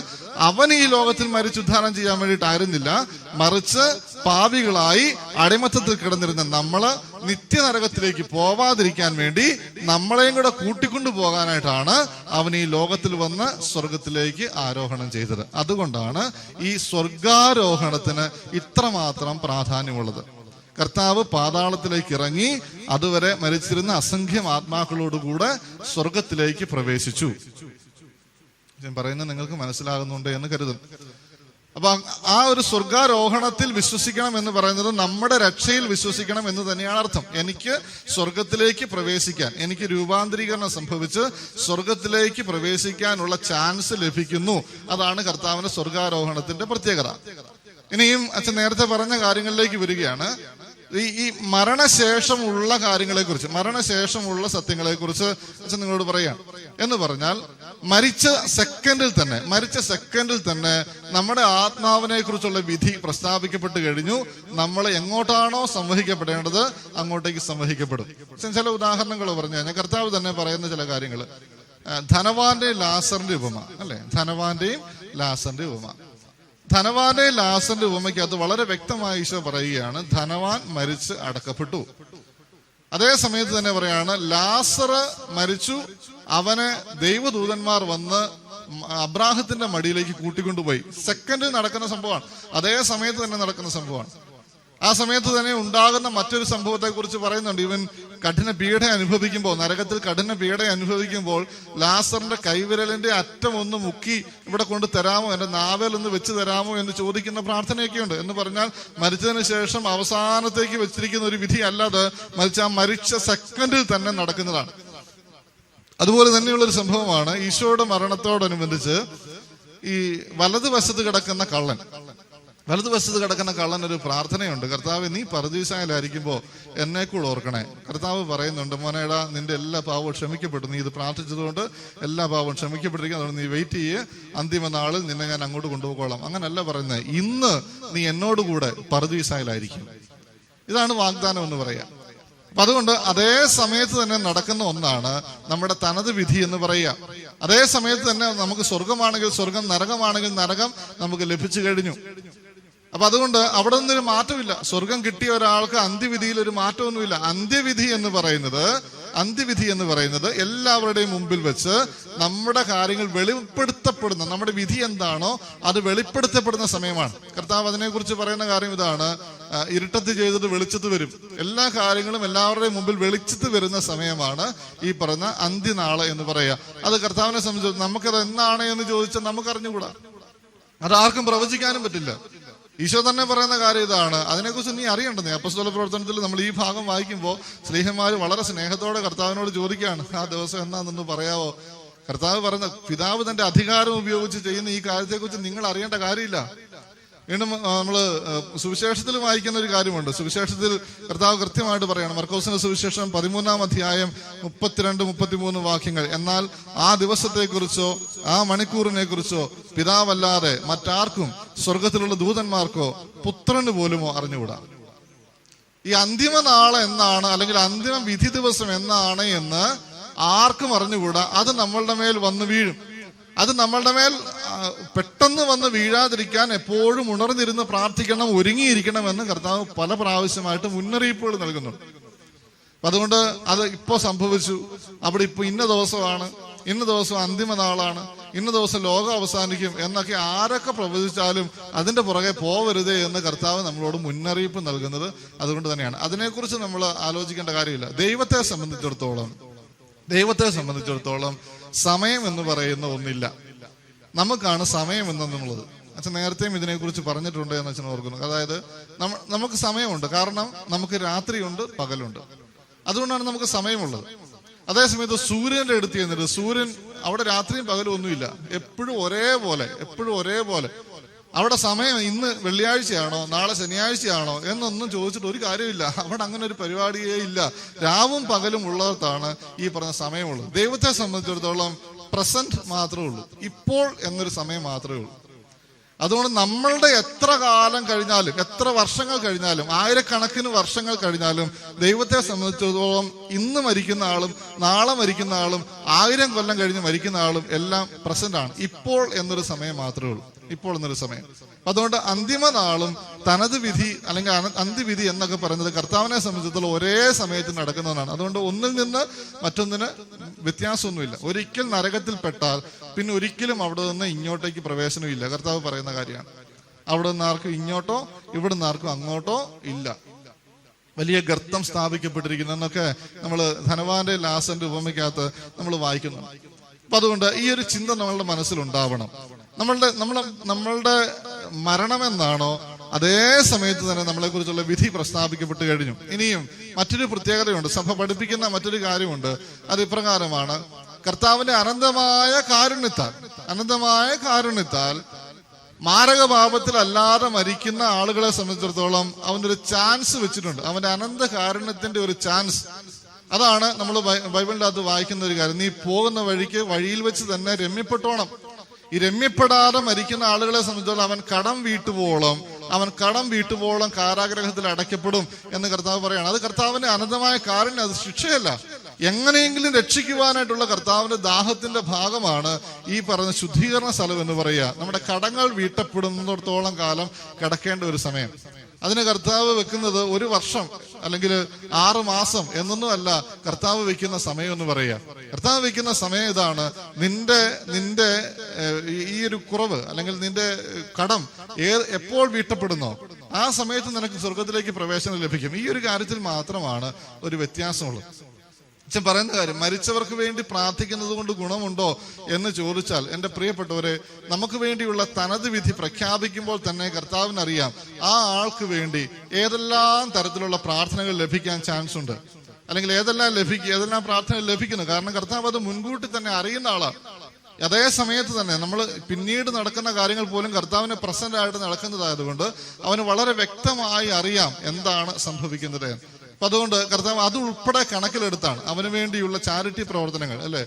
അവൻ ഈ ലോകത്തിൽ മരിച്ച് ഉദ്ധാനം ചെയ്യാൻ വേണ്ടിയിട്ടായിരുന്നില്ല മറിച്ച് പാവികളായി അടിമത്തത്തിൽ കിടന്നിരുന്ന നമ്മൾ നിത്യനരകത്തിലേക്ക് പോവാതിരിക്കാൻ വേണ്ടി നമ്മളെയും കൂടെ കൂട്ടിക്കൊണ്ടു പോകാനായിട്ടാണ് അവൻ ഈ ലോകത്തിൽ വന്ന് സ്വർഗത്തിലേക്ക് ആരോഹണം ചെയ്തത്. അതുകൊണ്ടാണ് ഈ സ്വർഗാരോഹണത്തിന് ഇത്രമാത്രം പ്രാധാന്യമുള്ളത്. കർത്താവ് പാതാളത്തിലേക്ക് ഇറങ്ങി അതുവരെ മരിച്ചിരുന്ന അസംഖ്യം ആത്മാക്കളോടുകൂടെ സ്വർഗത്തിലേക്ക് പ്രവേശിച്ചു. ഞാൻ പറയുന്നത് നിങ്ങൾക്ക് മനസ്സിലാകുന്നുണ്ട് എന്ന് കരുതുന്നു. അപ്പൊ ആ ഒരു സ്വർഗാരോഹണത്തിൽ വിശ്വസിക്കണം എന്ന് പറയുന്നത് നമ്മുടെ രക്ഷയിൽ വിശ്വസിക്കണം എന്ന് തന്നെയാണ് അർത്ഥം. എനിക്ക് സ്വർഗത്തിലേക്ക് പ്രവേശിക്കാൻ എനിക്ക് രൂപാന്തരീകരണം സംഭവിച്ച് സ്വർഗത്തിലേക്ക് പ്രവേശിക്കാനുള്ള ചാൻസ് ലഭിക്കുന്നു. അതാണ് കർത്താവിന്റെ സ്വർഗാരോഹണത്തിന്റെ പ്രത്യേകത. ഇനിയും അച്ഛൻ നേരത്തെ പറഞ്ഞ കാര്യങ്ങളിലേക്ക് വരികയാണ്. ഈ ഈ മരണശേഷമുള്ള കാര്യങ്ങളെ കുറിച്ച് മരണശേഷമുള്ള സത്യങ്ങളെ കുറിച്ച് അച്ഛൻ നിങ്ങളോട് പറയാം. എന്ന് പറഞ്ഞാൽ മരിച്ച സെക്കൻഡിൽ തന്നെ മരിച്ച സെക്കൻഡിൽ തന്നെ നമ്മുടെ ആത്മാവിനെ കുറിച്ചുള്ള വിധി പ്രസ്താവിക്കപ്പെട്ട് കഴിഞ്ഞു. നമ്മൾ എങ്ങോട്ടാണോ സംവഹിക്കപ്പെടേണ്ടത് അങ്ങോട്ടേക്ക് സംവഹിക്കപ്പെടും. ചില ഉദാഹരണങ്ങൾ പറഞ്ഞു കഴിഞ്ഞാൽ കർത്താവ് തന്നെ പറയുന്ന ചില കാര്യങ്ങൾ. ധനവാന്റെയും ലാസറിന്റെ ഉപമ അല്ലെ? ധനവാന്റെയും ലാസറിന്റെ ഉപമ. ധനവാന്റെ ലാസറിന്റെ അത് വളരെ വ്യക്തമായി ഈശോ പറയുകയാണ് ധനവാൻ മരിച്ച് അടക്കപ്പെട്ടു. അതേ സമയത്ത് തന്നെ പറയാണ് ലാസർ മരിച്ചു അവനെ ദൈവദൂതന്മാർ വന്ന് അബ്രാഹത്തിന്റെ മടിയിലേക്ക് കൂട്ടിക്കൊണ്ടുപോയി. സെക്കൻഡ് നടക്കുന്ന സംഭവമാണ്. അതേ സമയത്ത് തന്നെ നടക്കുന്ന സംഭവമാണ്. ആ സമയത്ത് തന്നെ ഉണ്ടാകുന്ന മറ്റൊരു സംഭവത്തെ കുറിച്ച് പറയുന്നുണ്ട്. ഇവൻ കഠിന പീഡ അനുഭവിക്കുമ്പോൾ നരകത്തിൽ കഠിന പീഡ അനുഭവിക്കുമ്പോൾ ലാസറിന്റെ കൈവിരലിന്റെ അറ്റം ഒന്ന് മുക്കി ഇവിടെ കൊണ്ട് തരാമോ? എന്റെ നാവൽ ഒന്ന് വെച്ച് തരാമോ എന്ന് ചോദിക്കുന്ന പ്രാർത്ഥനയൊക്കെയുണ്ട്. എന്ന് പറഞ്ഞാൽ മരിച്ചതിന് ശേഷം അവസാനത്തേക്ക് വെച്ചിരിക്കുന്ന ഒരു വിധി അല്ലാതെ മരിച്ച ആ മരിച്ച സെക്കൻഡിൽ തന്നെ നടക്കുന്നതാണ്. അതുപോലെ തന്നെയുള്ള ഒരു സംഭവമാണ് ഈശോയുടെ മരണത്തോടനുബന്ധിച്ച് ഈ വലതുവശത്ത് കിടക്കുന്ന കള്ളൻ. വലതുവശത്ത് കിടക്കുന്ന കള്ളനൊരു പ്രാർത്ഥനയുണ്ട്. കർത്താവ് നീ പരദീസായാലായിരിക്കുമ്പോ എന്നെ കൂടെ ഓർക്കണേ. കർത്താവ് പറയുന്നുണ്ട് മോനേടാ നിന്റെ എല്ലാ പാവവും ക്ഷമിക്കപ്പെട്ടു. നീ ഇത് പ്രാർത്ഥിച്ചതുകൊണ്ട് എല്ലാ പാവവും ക്ഷമിക്കപ്പെട്ടിരിക്കും അതുകൊണ്ട് നീ വെയിറ്റ് ചെയ്യേ. അന്തിമ നാളിൽ നിന്നെ ഞാൻ അങ്ങോട്ട് കൊണ്ടുപോകോളാം അങ്ങനല്ല പറയുന്നത് ഇന്ന് നീ എന്നോട് കൂടെ പരദീസായാലായിരിക്കും. ഇതാണ് വാഗ്ദാനം എന്ന് പറയാം. അപ്പൊ അതുകൊണ്ട് അതേ സമയത്ത് തന്നെ നടക്കുന്ന ഒന്നാണ് നമ്മുടെ തനത് വിധി എന്ന് പറയുക അതേ സമയത്ത് തന്നെ നമുക്ക് സ്വർഗമാണെങ്കിൽ സ്വർഗം നരകമാണെങ്കിൽ നരകം നമുക്ക് ലഭിച്ചു കഴിഞ്ഞു. അപ്പൊ അതുകൊണ്ട് അവിടെ നിന്നൊരു മാറ്റമില്ല. സ്വർഗം കിട്ടിയ ഒരാൾക്ക് അന്ത്യവിധിയിൽ ഒരു മാറ്റമൊന്നുമില്ല. അന്ത്യവിധി എന്ന് പറയുന്നത് അന്ത്യവിധി എന്ന് പറയുന്നത് എല്ലാവരുടെയും മുമ്പിൽ വെച്ച് നമ്മുടെ കാര്യങ്ങൾ വെളിപ്പെടുത്തപ്പെടുന്ന നമ്മുടെ വിധി എന്താണോ അത് വെളിപ്പെടുത്തപ്പെടുന്ന സമയമാണ്. കർത്താവ് അതിനെക്കുറിച്ച് പറയുന്ന കാര്യം ഇതാണ്. ഇരുട്ടത്ത് ചെയ്തത് വെളിച്ചത്ത് വരും. എല്ലാ കാര്യങ്ങളും എല്ലാവരുടെയും മുമ്പിൽ വെളിച്ചത്ത് വരുന്ന സമയമാണ് ഈ പറയുന്ന അന്ത്യനാൾ എന്ന് പറയുക. അത് കർത്താവിനെ സംബന്ധിച്ച് നമുക്കത് എന്നാണ് എന്ന് ചോദിച്ചാൽ നമുക്ക് അറിഞ്ഞുകൂടാ അത് ആർക്കും പ്രവചിക്കാനും പറ്റില്ല. ഈശോ തന്നെ പറയുന്ന കാര്യം ഇതാണ്. അതിനെക്കുറിച്ച് നീ അറിയണ്ടെന്നേ അപ്പസ്തോല പ്രവർത്തനത്തിൽ നമ്മൾ ഈ ഭാഗം വായിക്കുമ്പോൾ സ്നേഹന്മാർ വളരെ സ്നേഹത്തോടെ കർത്താവിനോട് ചോദിക്കുകയാണ് ആ ദിവസം എന്നാന്നൊന്ന് പറയാവോ? കർത്താവ് പറഞ്ഞ പിതാവ് തന്റെ അധികാരം ഉപയോഗിച്ച് ചെയ്യുന്ന ഈ കാര്യത്തെക്കുറിച്ച് നിങ്ങൾ അറിയേണ്ട കാര്യമില്ല. വീണ്ടും നമ്മൾ സുവിശേഷത്തിൽ വായിക്കുന്ന ഒരു കാര്യമുണ്ട്. സുവിശേഷത്തിൽ കർത്താവ് കൃത്യമായിട്ട് പറയണം മർക്കോസിന്റെ സുവിശേഷം പതിമൂന്നാം അധ്യായം മുപ്പത്തിരണ്ട് മുപ്പത്തിമൂന്ന് വാക്യങ്ങൾ എന്നാൽ ആ ദിവസത്തെക്കുറിച്ചോ ആ മണിക്കൂറിനെ കുറിച്ചോ പിതാവല്ലാതെ മറ്റാർക്കും സ്വർഗത്തിലുള്ള ദൂതന്മാർക്കോ പുത്രന് പോലുമോ അറിഞ്ഞുകൂടാ? ഈ അന്തിമ നാളെ എന്നാണ് അല്ലെങ്കിൽ അന്തിമ വിധി ദിവസം എന്നാണ് എന്ന് ആർക്കും അറിഞ്ഞുകൂടാ. അത് നമ്മളുടെ മേൽ വന്ന് വീഴും. അത് നമ്മളുടെ മേൽ പെട്ടെന്ന് വന്ന് വീഴാതിരിക്കാൻ എപ്പോഴും ഉണർന്നിരുന്ന് പ്രാർത്ഥിക്കണം ഒരുങ്ങിയിരിക്കണം എന്ന് കർത്താവ് പല പ്രാവശ്യമായിട്ട് മുന്നറിയിപ്പുകൾ നൽകുന്നുണ്ട്. അതുകൊണ്ട് അത് ഇപ്പോൾ സംഭവിച്ചു. അവിടെ ഇപ്പൊ ഇന്ന ദിവസമാണ് ഇന്ന ദിവസം അന്തിമ നാളാണ്. ഇന്ന ദിവസം ലോകം അവസാനിക്കും എന്നൊക്കെ ആരൊക്കെ പ്രവചിച്ചാലും അതിന്റെ പുറകെ പോവരുതേ എന്ന് കർത്താവ് നമ്മളോട് മുന്നറിയിപ്പ് നൽകുന്നത് അതുകൊണ്ട് തന്നെയാണ്. അതിനെക്കുറിച്ച് നമ്മൾ ആലോചിക്കേണ്ട കാര്യമില്ല. ദൈവത്തെ സംബന്ധിച്ചിടത്തോളം ദൈവത്തെ സംബന്ധിച്ചിടത്തോളം സമയം എന്ന് പറയുന്ന ഒന്നില്ല. നമുക്കാണ് സമയം എന്നുള്ളത് അച്ഛൻ നേരത്തെയും ഇതിനെക്കുറിച്ച് പറഞ്ഞിട്ടുണ്ട് എന്ന് അച്ഛൻ ഓർക്കുന്നു. അതായത് നമുക്ക് സമയമുണ്ട്. കാരണം നമുക്ക് രാത്രിയുണ്ട് പകലുണ്ട്. അതുകൊണ്ടാണ് നമുക്ക് സമയമുള്ളത്. അതേസമയത്ത് സൂര്യന്റെ അടുത്ത് ചെന്നിട്ട് സൂര്യൻ അവിടെ രാത്രിയും പകലും ഒന്നുമില്ല. എപ്പോഴും ഒരേപോലെ എപ്പോഴും ഒരേപോലെ. അവിടെ സമയം ഇന്ന് വെള്ളിയാഴ്ചയാണോ നാളെ ശനിയാഴ്ചയാണോ എന്നൊന്നും ചോദിച്ചിട്ട് ഒരു കാര്യമില്ല അവിടെ അങ്ങനെ ഒരു പരിപാടിയേ ഇല്ല. രാവും പകലും ഉള്ളിടത്താണ് ഈ പറഞ്ഞ സമയമുള്ളത്. ദൈവത്തെ സംബന്ധിച്ചിടത്തോളം പ്രസന്റ് മാത്രമേ ഉള്ളൂ. ഇപ്പോൾ എന്നൊരു സമയം മാത്രമേ ഉള്ളൂ. അതുകൊണ്ട് നമ്മളുടെ എത്ര കാലം കഴിഞ്ഞാലും എത്ര വർഷങ്ങൾ കഴിഞ്ഞാലും ആയിരക്കണക്കിന് വർഷങ്ങൾ കഴിഞ്ഞാലും ദൈവത്തെ സംബന്ധിച്ചിടത്തോളം ഇന്ന് മരിക്കുന്ന ആളും നാളെ മരിക്കുന്ന ആളും ആയിരം കൊല്ലം കഴിഞ്ഞ് മരിക്കുന്ന ആളും എല്ലാം പ്രസന്റ് ആണ്. ഇപ്പോൾ എന്നൊരു സമയം മാത്രമേ ഉള്ളൂ. ഇപ്പോൾ എന്നൊരു സമയം. അതുകൊണ്ട് അന്തിമ നാളും തനത് വിധി അല്ലെങ്കിൽ അന്ത്യവിധി എന്നൊക്കെ പറയുന്നത് കർത്താവിനെ സംബന്ധിച്ചിടത്തോളം ഒരേ സമയത്ത് നടക്കുന്നതാണ് അതുകൊണ്ട് ഒന്നിൽ നിന്ന് മറ്റൊന്നിന് വ്യത്യാസമൊന്നുമില്ല. ഒരിക്കൽ നരകത്തിൽ പെട്ടാൽ പിന്നെ ഒരിക്കലും അവിടെ നിന്ന് ഇങ്ങോട്ടേക്ക് പ്രവേശനമില്ല. കർത്താവ് പറയുന്ന കാര്യമാണ്. അവിടെ നിന്ന് ആർക്കും ഇങ്ങോട്ടോ ഇവിടെ നിന്ന് ആർക്കും അങ്ങോട്ടോ ഇല്ല. വലിയ ഗർത്തം സ്ഥാപിക്കപ്പെട്ടിരിക്കുന്നു എന്നൊക്കെ നമ്മൾ ധനവാന്റെ ലാസന്റെ ഉപമയ്ക്കകത്ത് നമ്മൾ വായിക്കുന്നു. അപ്പൊ അതുകൊണ്ട് ഈ ഒരു ചിന്ത നമ്മളുടെ മനസ്സിലുണ്ടാവണം. നമ്മളുടെ നമ്മളെ നമ്മളുടെ മരണം എന്നാണോ അതേ സമയത്ത് തന്നെ നമ്മളെ കുറിച്ചുള്ള വിധി പ്രസ്താവിക്കപ്പെട്ട് കഴിഞ്ഞു. ഇനിയും മറ്റൊരു പ്രത്യേകതയുണ്ട്. സഭ പഠിപ്പിക്കുന്ന മറ്റൊരു കാര്യമുണ്ട്. അത് ഇപ്രകാരമാണ്. കർത്താവിന്റെ അനന്തമായ കാരുണ്യത്താൽ അനന്തമായ കാരുണ്യത്താൽ മാരകപാപത്തിൽ അല്ലാതെ മരിക്കുന്ന ആളുകളെ സംബന്ധിച്ചിടത്തോളം ഒരു ചാൻസ് വെച്ചിട്ടുണ്ട്. അവന്റെ അനന്ത കാരുണ്യത്തിന്റെ ഒരു ചാൻസ്. അതാണ് നമ്മൾ ബൈബിളിന്റെ അകത്ത് വായിക്കുന്ന ഒരു കാര്യം. നീ പോകുന്ന വഴിക്ക് വഴിയിൽ വെച്ച് തന്നെ രമ്യപ്പെട്ടോണം. ഈ രമ്യപ്പെടാതെ മരിക്കുന്ന ആളുകളെ സംബന്ധിച്ചിടത്തോളം അവൻ കടം വീട്ടുപോളം അവൻ കടം വീട്ടുപോളം കാരാഗ്രഹത്തിൽ അടയ്ക്കപ്പെടും എന്ന് കർത്താവ് പറയാണ്. അത് കർത്താവിന്റെ അനന്തമായ കാരുണ്യം അത് ശിക്ഷയല്ല. എങ്ങനെയെങ്കിലും രക്ഷിക്കുവാനായിട്ടുള്ള കർത്താവിന്റെ ദാഹത്തിന്റെ ഭാഗമാണ് ഈ പറഞ്ഞ ശുദ്ധീകരണ സ്ഥലം എന്ന് പറയുക. നമ്മുടെ കടങ്ങൾ വീട്ടപ്പെടുന്നിടത്തോളം കാലം കിടക്കേണ്ട ഒരു സമയം. അതിന് കർത്താവ് വെക്കുന്നത് ഒരു വർഷം അല്ലെങ്കിൽ ആറ് മാസം എന്നൊന്നും അല്ല കർത്താവ് വെക്കുന്ന സമയം എന്ന് പറയുക. കർത്താവ് വെക്കുന്ന സമയം ഇതാണ് നിന്റെ നിന്റെ ഈ- ഒരു കുറവ് അല്ലെങ്കിൽ നിന്റെ കടം ഏ എപ്പോൾ വീട്ടപ്പെടുന്നോ ആ സമയത്ത് നിനക്ക് സ്വർഗത്തിലേക്ക് പ്രവേശനം ലഭിക്കും. ഈ ഒരു കാര്യത്തിൽ മാത്രമാണ് ഒരു വ്യത്യാസമുള്ളത്. അച്ഛൻ പറയുന്ന കാര്യം മരിച്ചവർക്ക് വേണ്ടി പ്രാർത്ഥിക്കുന്നത് കൊണ്ട് ഗുണമുണ്ടോ എന്ന് ചോദിച്ചാൽ എന്റെ പ്രിയപ്പെട്ടവരെ നമുക്ക് വേണ്ടിയുള്ള തനത് വിധി പ്രഖ്യാപിക്കുമ്പോൾ തന്നെ കർത്താവിനറിയാം ആ ആൾക്ക് വേണ്ടി ഏതെല്ലാം തരത്തിലുള്ള പ്രാർത്ഥനകൾ ലഭിക്കാൻ ചാൻസ് ഉണ്ട്. അല്ലെങ്കിൽ ഏതെല്ലാം ലഭിക്കും ഏതെല്ലാം പ്രാർത്ഥന ലഭിക്കുന്നു. കാരണം കർത്താവ് അത് മുൻകൂട്ടി തന്നെ അറിയുന്ന ആളാണ്. അതേ സമയത്ത് തന്നെ നമ്മൾ പിന്നീട് നടക്കുന്ന കാര്യങ്ങൾ പോലും കർത്താവിന് പ്രസന്റ് ആയിട്ട് നടക്കുന്നതായതുകൊണ്ട് അവന് വളരെ വ്യക്തമായി അറിയാം എന്താണ് സംഭവിക്കുന്നത്. അപ്പൊ അതുകൊണ്ട് കർത്താവ് അത് ഉൾപ്പെടെ കണക്കിലെടുത്താണ്. അവന് വേണ്ടിയുള്ള ചാരിറ്റി പ്രവർത്തനങ്ങൾ അല്ലെ?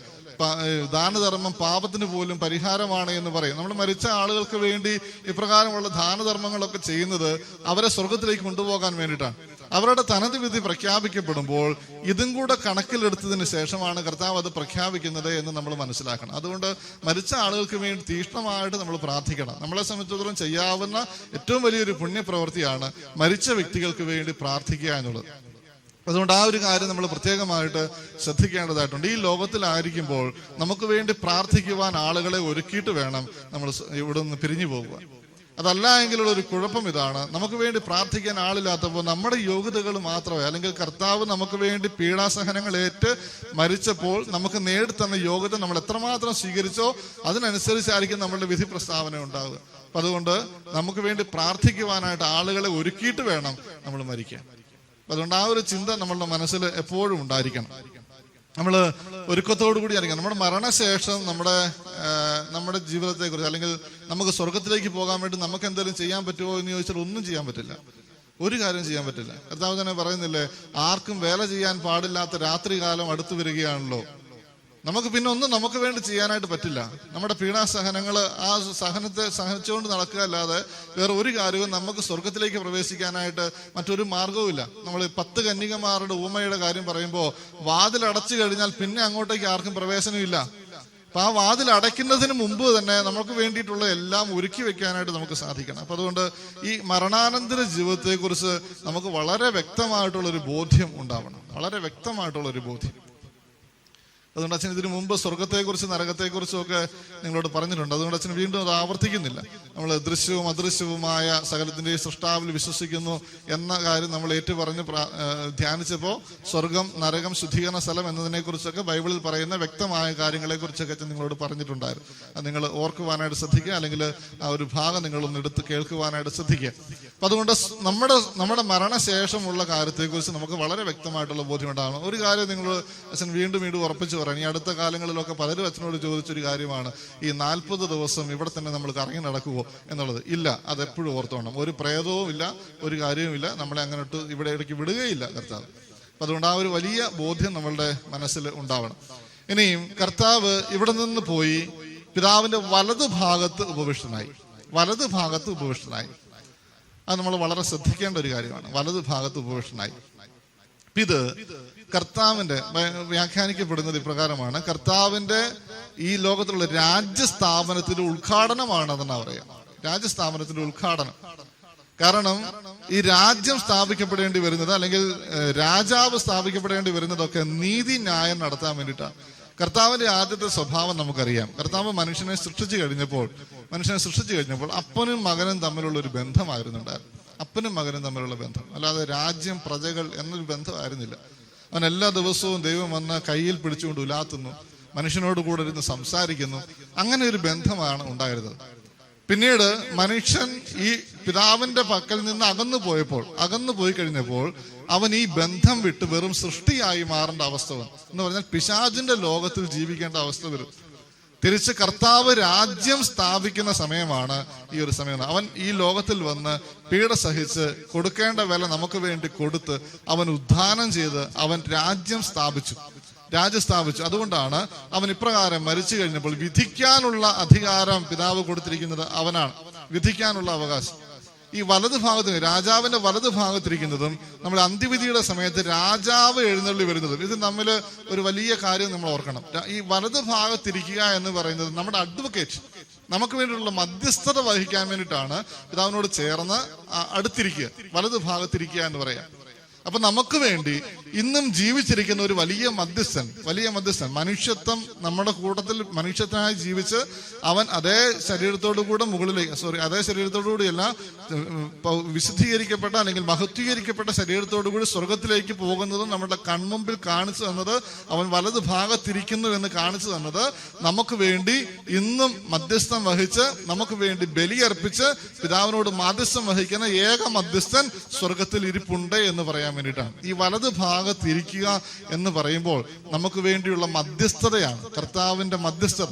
ദാനധർമ്മം പാപത്തിന് പോലും പരിഹാരമാണ് എന്ന് പറയും. നമ്മൾ മരിച്ച ആളുകൾക്ക് വേണ്ടി ഇപ്രകാരമുള്ള ദാനധർമ്മങ്ങളൊക്കെ ചെയ്യുന്നത് അവരെ സ്വർഗത്തിലേക്ക് കൊണ്ടുപോകാൻ വേണ്ടിയിട്ടാണ്. അവരുടെ തനത് വിധി പ്രഖ്യാപിക്കപ്പെടുമ്പോൾ ഇതും കൂടെ കണക്കിലെടുത്തതിന് ശേഷമാണ് കർത്താവ് അത് പ്രഖ്യാപിക്കുന്നത് എന്ന് നമ്മൾ മനസ്സിലാക്കണം. അതുകൊണ്ട് മരിച്ച ആളുകൾക്ക് വേണ്ടി തീഷ്ണമായിട്ട് നമ്മൾ പ്രാർത്ഥിക്കണം. നമ്മളെ സംബന്ധിച്ചിടത്തോളം ചെയ്യാവുന്ന ഏറ്റവും വലിയൊരു പുണ്യപ്രവൃത്തിയാണ് മരിച്ച വ്യക്തികൾക്ക് വേണ്ടി പ്രാർത്ഥിക്കുക എന്നുള്ളത്. അതുകൊണ്ട് ആ ഒരു കാര്യം നമ്മൾ പ്രത്യേകമായിട്ട് ശ്രദ്ധിക്കേണ്ടതായിട്ടുണ്ട്. ഈ ലോകത്തിലായിരിക്കുമ്പോൾ നമുക്ക് വേണ്ടി പ്രാർത്ഥിക്കുവാൻ ആളുകളെ ഒരുക്കിയിട്ട് വേണം നമ്മൾ ഇവിടെ നിന്ന് പിരിഞ്ഞു പോകുക അതല്ല എങ്കിലുള്ള ഒരു കുഴപ്പം ഇതാണ്. നമുക്ക് വേണ്ടി പ്രാർത്ഥിക്കാൻ ആളില്ലാത്തപ്പോൾ നമ്മുടെ യോഗ്യതകൾ മാത്രമേ അല്ലെങ്കിൽ കർത്താവ് നമുക്ക് വേണ്ടി പീഡാസഹനങ്ങൾ ഏറ്റ് മരിച്ചപ്പോൾ നമുക്ക് നേടിത്തന്ന യോഗ്യത നമ്മൾ എത്രമാത്രം സ്വീകരിച്ചോ അതിനനുസരിച്ചായിരിക്കും നമ്മളുടെ വിധി പ്രസ്താവന ഉണ്ടാവുക. അപ്പൊ അതുകൊണ്ട് നമുക്ക് വേണ്ടി പ്രാർത്ഥിക്കുവാനായിട്ട് ആളുകളെ ഒരുക്കിയിട്ട് വേണം നമ്മൾ മരിക്കാൻ. അതുകൊണ്ട് ആ ഒരു ചിന്ത നമ്മളുടെ മനസ്സിൽ എപ്പോഴും ഉണ്ടായിരിക്കണം. നമ്മൾ ഒരുക്കത്തോടു കൂടി ആയിരിക്കണം. നമ്മുടെ മരണശേഷം നമ്മുടെ നമ്മുടെ ജീവിതത്തെ കുറിച്ച് അല്ലെങ്കിൽ നമുക്ക് സ്വർഗത്തിലേക്ക് പോകാൻ വേണ്ടി നമുക്ക് എന്തെങ്കിലും ചെയ്യാൻ പറ്റുമോ എന്ന് ചോദിച്ചാൽ ഒന്നും ചെയ്യാൻ പറ്റില്ല. ഒരു കാര്യം ചെയ്യാൻ പറ്റില്ല. കർത്താവ് തന്നെ പറയുന്നില്ലേ ആർക്കും വേല ചെയ്യാൻ പാടില്ലാത്ത രാത്രി കാലം അടുത്തു വരികയാണല്ലോ. നമുക്ക് പിന്നെ ഒന്നും നമുക്ക് വേണ്ടി ചെയ്യാനായിട്ട് പറ്റില്ല. നമ്മുടെ പീഡാസഹനങ്ങൾ ആ സഹനത്തെ സഹനിച്ചുകൊണ്ട് നടക്കുക അല്ലാതെ വേറെ ഒരു കാര്യവും നമുക്ക് സ്വർഗത്തിലേക്ക് പ്രവേശിക്കാനായിട്ട് മറ്റൊരു മാർഗവുമില്ല നമ്മൾ പത്ത് കന്യകമാരുടെ ഊമയുടെ കാര്യം പറയുമ്പോൾ വാതിൽ അടച്ചു കഴിഞ്ഞാൽ പിന്നെ അങ്ങോട്ടേക്ക് ആർക്കും പ്രവേശനമില്ല. അപ്പൊ ആ വാതിൽ അടയ്ക്കുന്നതിന് മുമ്പ് തന്നെ നമുക്ക് വേണ്ടിയിട്ടുള്ള എല്ലാം ഒരുക്കി വെക്കാനായിട്ട് നമുക്ക് സാധിക്കണം. അപ്പൊ അതുകൊണ്ട് ഈ മരണാനന്തര ജീവിതത്തെക്കുറിച്ച് നമുക്ക് വളരെ വ്യക്തമായിട്ടുള്ള ഒരു ബോധ്യം ഉണ്ടാവണം. വളരെ വ്യക്തമായിട്ടുള്ള ഒരു ബോധ്യം. അതുകൊണ്ട് അച്ഛൻ ഇതിനു മുമ്പ് സ്വർഗത്തെക്കുറിച്ച് നരകത്തെക്കുറിച്ചും ഒക്കെ നിങ്ങളോട് പറഞ്ഞിട്ടുണ്ട്. അതുകൊണ്ട് അച്ഛൻ വീണ്ടും അത് ആവർത്തിക്കുന്നില്ല. നമ്മൾ ദൃശ്യവും അദൃശ്യവുമായ സകലത്തിന്റെ സൃഷ്ടാവിൽ വിശ്വസിക്കുന്നു എന്ന കാര്യം നമ്മൾ ഏറ്റു പറഞ്ഞ് ധ്യാനിച്ചപ്പോൾ സ്വർഗം നരകം ശുദ്ധീകരണ സ്ഥലം എന്നതിനെക്കുറിച്ചൊക്കെ ബൈബിളിൽ പറയുന്ന വ്യക്തമായ കാര്യങ്ങളെക്കുറിച്ചൊക്കെ അച്ഛൻ നിങ്ങളോട് പറഞ്ഞിട്ടുണ്ടായിരുന്നു. അത് നിങ്ങൾ ഓർക്കുവാനായിട്ട് ശ്രദ്ധിക്കുക. അല്ലെങ്കിൽ ആ ഒരു ഭാഗം നിങ്ങളൊന്ന് എടുത്ത് കേൾക്കുവാനായിട്ട് ശ്രദ്ധിക്കുക. അപ്പം അതുകൊണ്ട് നമ്മുടെ നമ്മുടെ മരണശേഷമുള്ള കാര്യത്തെക്കുറിച്ച് നമുക്ക് വളരെ വ്യക്തമായിട്ടുള്ള ബോധ്യമുണ്ടാകണം ഒരു കാര്യം നിങ്ങൾ അച്ഛൻ വീണ്ടും വീണ്ടും ഉറപ്പിച്ചു പറയാം ഈ അടുത്ത കാലങ്ങളിലൊക്കെ പലരും അച്ഛനോട് ചോദിച്ചൊരു കാര്യമാണ് ഈ നാൽപ്പത് ദിവസം ഇവിടെ തന്നെ നമ്മൾ കറങ്ങി നടക്കുമോ എന്നുള്ളത്. ഇല്ല അതെപ്പോഴും ഓർത്തോണം. ഒരു പ്രേതവും ഇല്ല ഒരു കാര്യവുമില്ല നമ്മളെ അങ്ങോട്ട് ഇവിടെ ഇടയ്ക്ക് വിടുകയില്ല കർത്താവ്. അപ്പൊ അതുകൊണ്ട് ആ ഒരു വലിയ ബോധ്യം നമ്മളുടെ മനസ്സിൽ ഉണ്ടാവണം. ഇനിയും കർത്താവ് ഇവിടെ നിന്ന് പോയി പിതാവിന്റെ വലതു ഭാഗത്ത് ഉപവിഷ്ടനായി. വലത് ഭാഗത്ത് ഉപവിഷ്ടനായി. അത് നമ്മൾ വളരെ ശ്രദ്ധിക്കേണ്ട ഒരു കാര്യമാണ്. വലത് ഭാഗത്ത് ഉപവിഷ്ടനായി. ഇത് കർത്താവിന്റെ വ്യ- വ്യാഖ്യാനിക്കപ്പെടുന്നത് ഇപ്രകാരമാണ്. കർത്താവിന്റെ ഈ ലോകത്തിലുള്ള രാജ്യസ്ഥാപനത്തിന്റെ ഉദ്ഘാടനമാണ് അതെന്നാ പറയാ രാജ്യസ്ഥാപനത്തിന്റെ ഉദ്ഘാടനം. കാരണം ഈ രാജ്യം സ്ഥാപിക്കപ്പെടേണ്ടി വരുന്നത് അല്ലെങ്കിൽ രാജാവ് സ്ഥാപിക്കപ്പെടേണ്ടി വരുന്നതൊക്കെ നീതി ന്യായം നടത്താൻ വേണ്ടിയിട്ടാണ്. കർത്താവിന്റെ ആദ്യത്തെ സ്വഭാവം നമുക്കറിയാം. കർത്താവ് മനുഷ്യനെ സൃഷ്ടിച്ചു കഴിഞ്ഞപ്പോൾ മനുഷ്യനെ സൃഷ്ടിച്ചു കഴിഞ്ഞപ്പോൾ അപ്പനും മകനും തമ്മിലുള്ള ഒരു ബന്ധമായിരുന്നുണ്ടായിരുന്നു. അപ്പനും മകനും തമ്മിലുള്ള ബന്ധം. അല്ലാതെ രാജ്യം പ്രജകൾ എന്നൊരു ബന്ധമായിരുന്നില്ല. അവൻ എല്ലാ ദിവസവും ദൈവം വന്ന് കയ്യിൽ പിടിച്ചുകൊണ്ട് ഉലാത്തുന്നു മനുഷ്യനോട് കൂടെ ഇരുന്ന് സംസാരിക്കുന്നു. അങ്ങനെ ഒരു ബന്ധമാണ് ഉണ്ടായിരുന്നത്. പിന്നീട് മനുഷ്യൻ ഈ പിതാവിന്റെ പക്കൽ നിന്ന് അകന്നു പോയപ്പോൾ അകന്നു പോയി കഴിഞ്ഞപ്പോൾ അവൻ ഈ ബന്ധം വിട്ട് വെറും സൃഷ്ടിയായി മാറേണ്ട അവസ്ഥ വന്നു. എന്ന് പറഞ്ഞാൽ പിശാജിന്റെ ലോകത്തിൽ ജീവിക്കേണ്ട അവസ്ഥ വരും. തിരിച്ച് കർത്താവ് രാജ്യം സ്ഥാപിക്കുന്ന സമയമാണ് ഈ ഒരു സമയം. അവൻ ഈ ലോകത്തിൽ വന്ന് പീഡ സഹിച്ച് കൊടുക്കേണ്ട വില നമുക്ക് വേണ്ടി കൊടുത്ത് അവൻ ഉദ്ധാനം ചെയ്ത് അവൻ രാജ്യം സ്ഥാപിച്ചു. രാജ്യം സ്ഥാപിച്ചു. അതുകൊണ്ടാണ് അവൻ ഇപ്രകാരം മരിച്ചു കഴിഞ്ഞപ്പോൾ വിധിക്കാനുള്ള അധികാരം പിതാവ് കൊടുത്തിരിക്കുന്നത് അവനാണ്. വിധിക്കാനുള്ള അവകാശം. ഈ വലത് ഭാഗത്ത് രാജാവിന്റെ വലത് ഭാഗത്തിരിക്കുന്നതും നമ്മുടെ അന്ത്യവിധിയുടെ സമയത്ത് രാജാവ് എഴുന്നള്ളി വരുന്നതും ഇത് നമ്മൾ ഒരു വലിയ കാര്യം നമ്മൾ ഓർക്കണം. ഈ വലത് ഭാഗത്തിരിക്കുക എന്ന് പറയുന്നത് നമ്മുടെ അഡ്വക്കേറ്റ് നമുക്ക് വേണ്ടിയുള്ള മധ്യസ്ഥത വഹിക്കാൻ വേണ്ടിയിട്ടാണ് പിതാവിനോട് ചേർന്ന് അടുത്തിരിക്കുക വലത് ഭാഗത്തിരിക്കുക എന്ന് പറയാം. അപ്പൊ നമുക്ക് വേണ്ടി ഇന്നും ജീവിച്ചിരിക്കുന്ന ഒരു വലിയ മധ്യസ്ഥൻ വലിയ മധ്യസ്ഥൻ മനുഷ്യത്വം നമ്മുടെ കൂട്ടത്തിൽ മനുഷ്യത്വനായി ജീവിച്ച് അവൻ അതേ ശരീരത്തോടു കൂടെ മുകളിലേക്ക് സോറി അതേ ശരീരത്തോടു കൂടിയല്ല ഉം, വിശുദ്ധീകരിക്കപ്പെട്ട അല്ലെങ്കിൽ മഹത്വീകരിക്കപ്പെട്ട ശരീരത്തോടു കൂടി സ്വർഗത്തിലേക്ക് പോകുന്നതും നമ്മുടെ കൺമുമ്പിൽ കാണിച്ചു തന്നത് അവൻ വലത് ഭാഗത്തിരിക്കുന്നു എന്ന് കാണിച്ചു തന്നത് നമുക്ക് വേണ്ടി ഇന്നും മധ്യസ്ഥം വഹിച്ച് നമുക്ക് വേണ്ടി ബലിയർപ്പിച്ച് പിതാവിനോട് മാധ്യസ്ഥം വഹിക്കുന്ന ഏക മധ്യസ്ഥൻ സ്വർഗത്തിൽ ഇരിപ്പുണ്ട് എന്ന് പറയാൻ വേണ്ടിയിട്ടാണ്. ഈ വലത് ഭാഗത്തിരിക്കുക എന്ന് പറയുമ്പോൾ നമുക്ക് വേണ്ടിയുള്ള മധ്യസ്ഥതയാണ്. കർത്താവിന്റെ മധ്യസ്ഥത.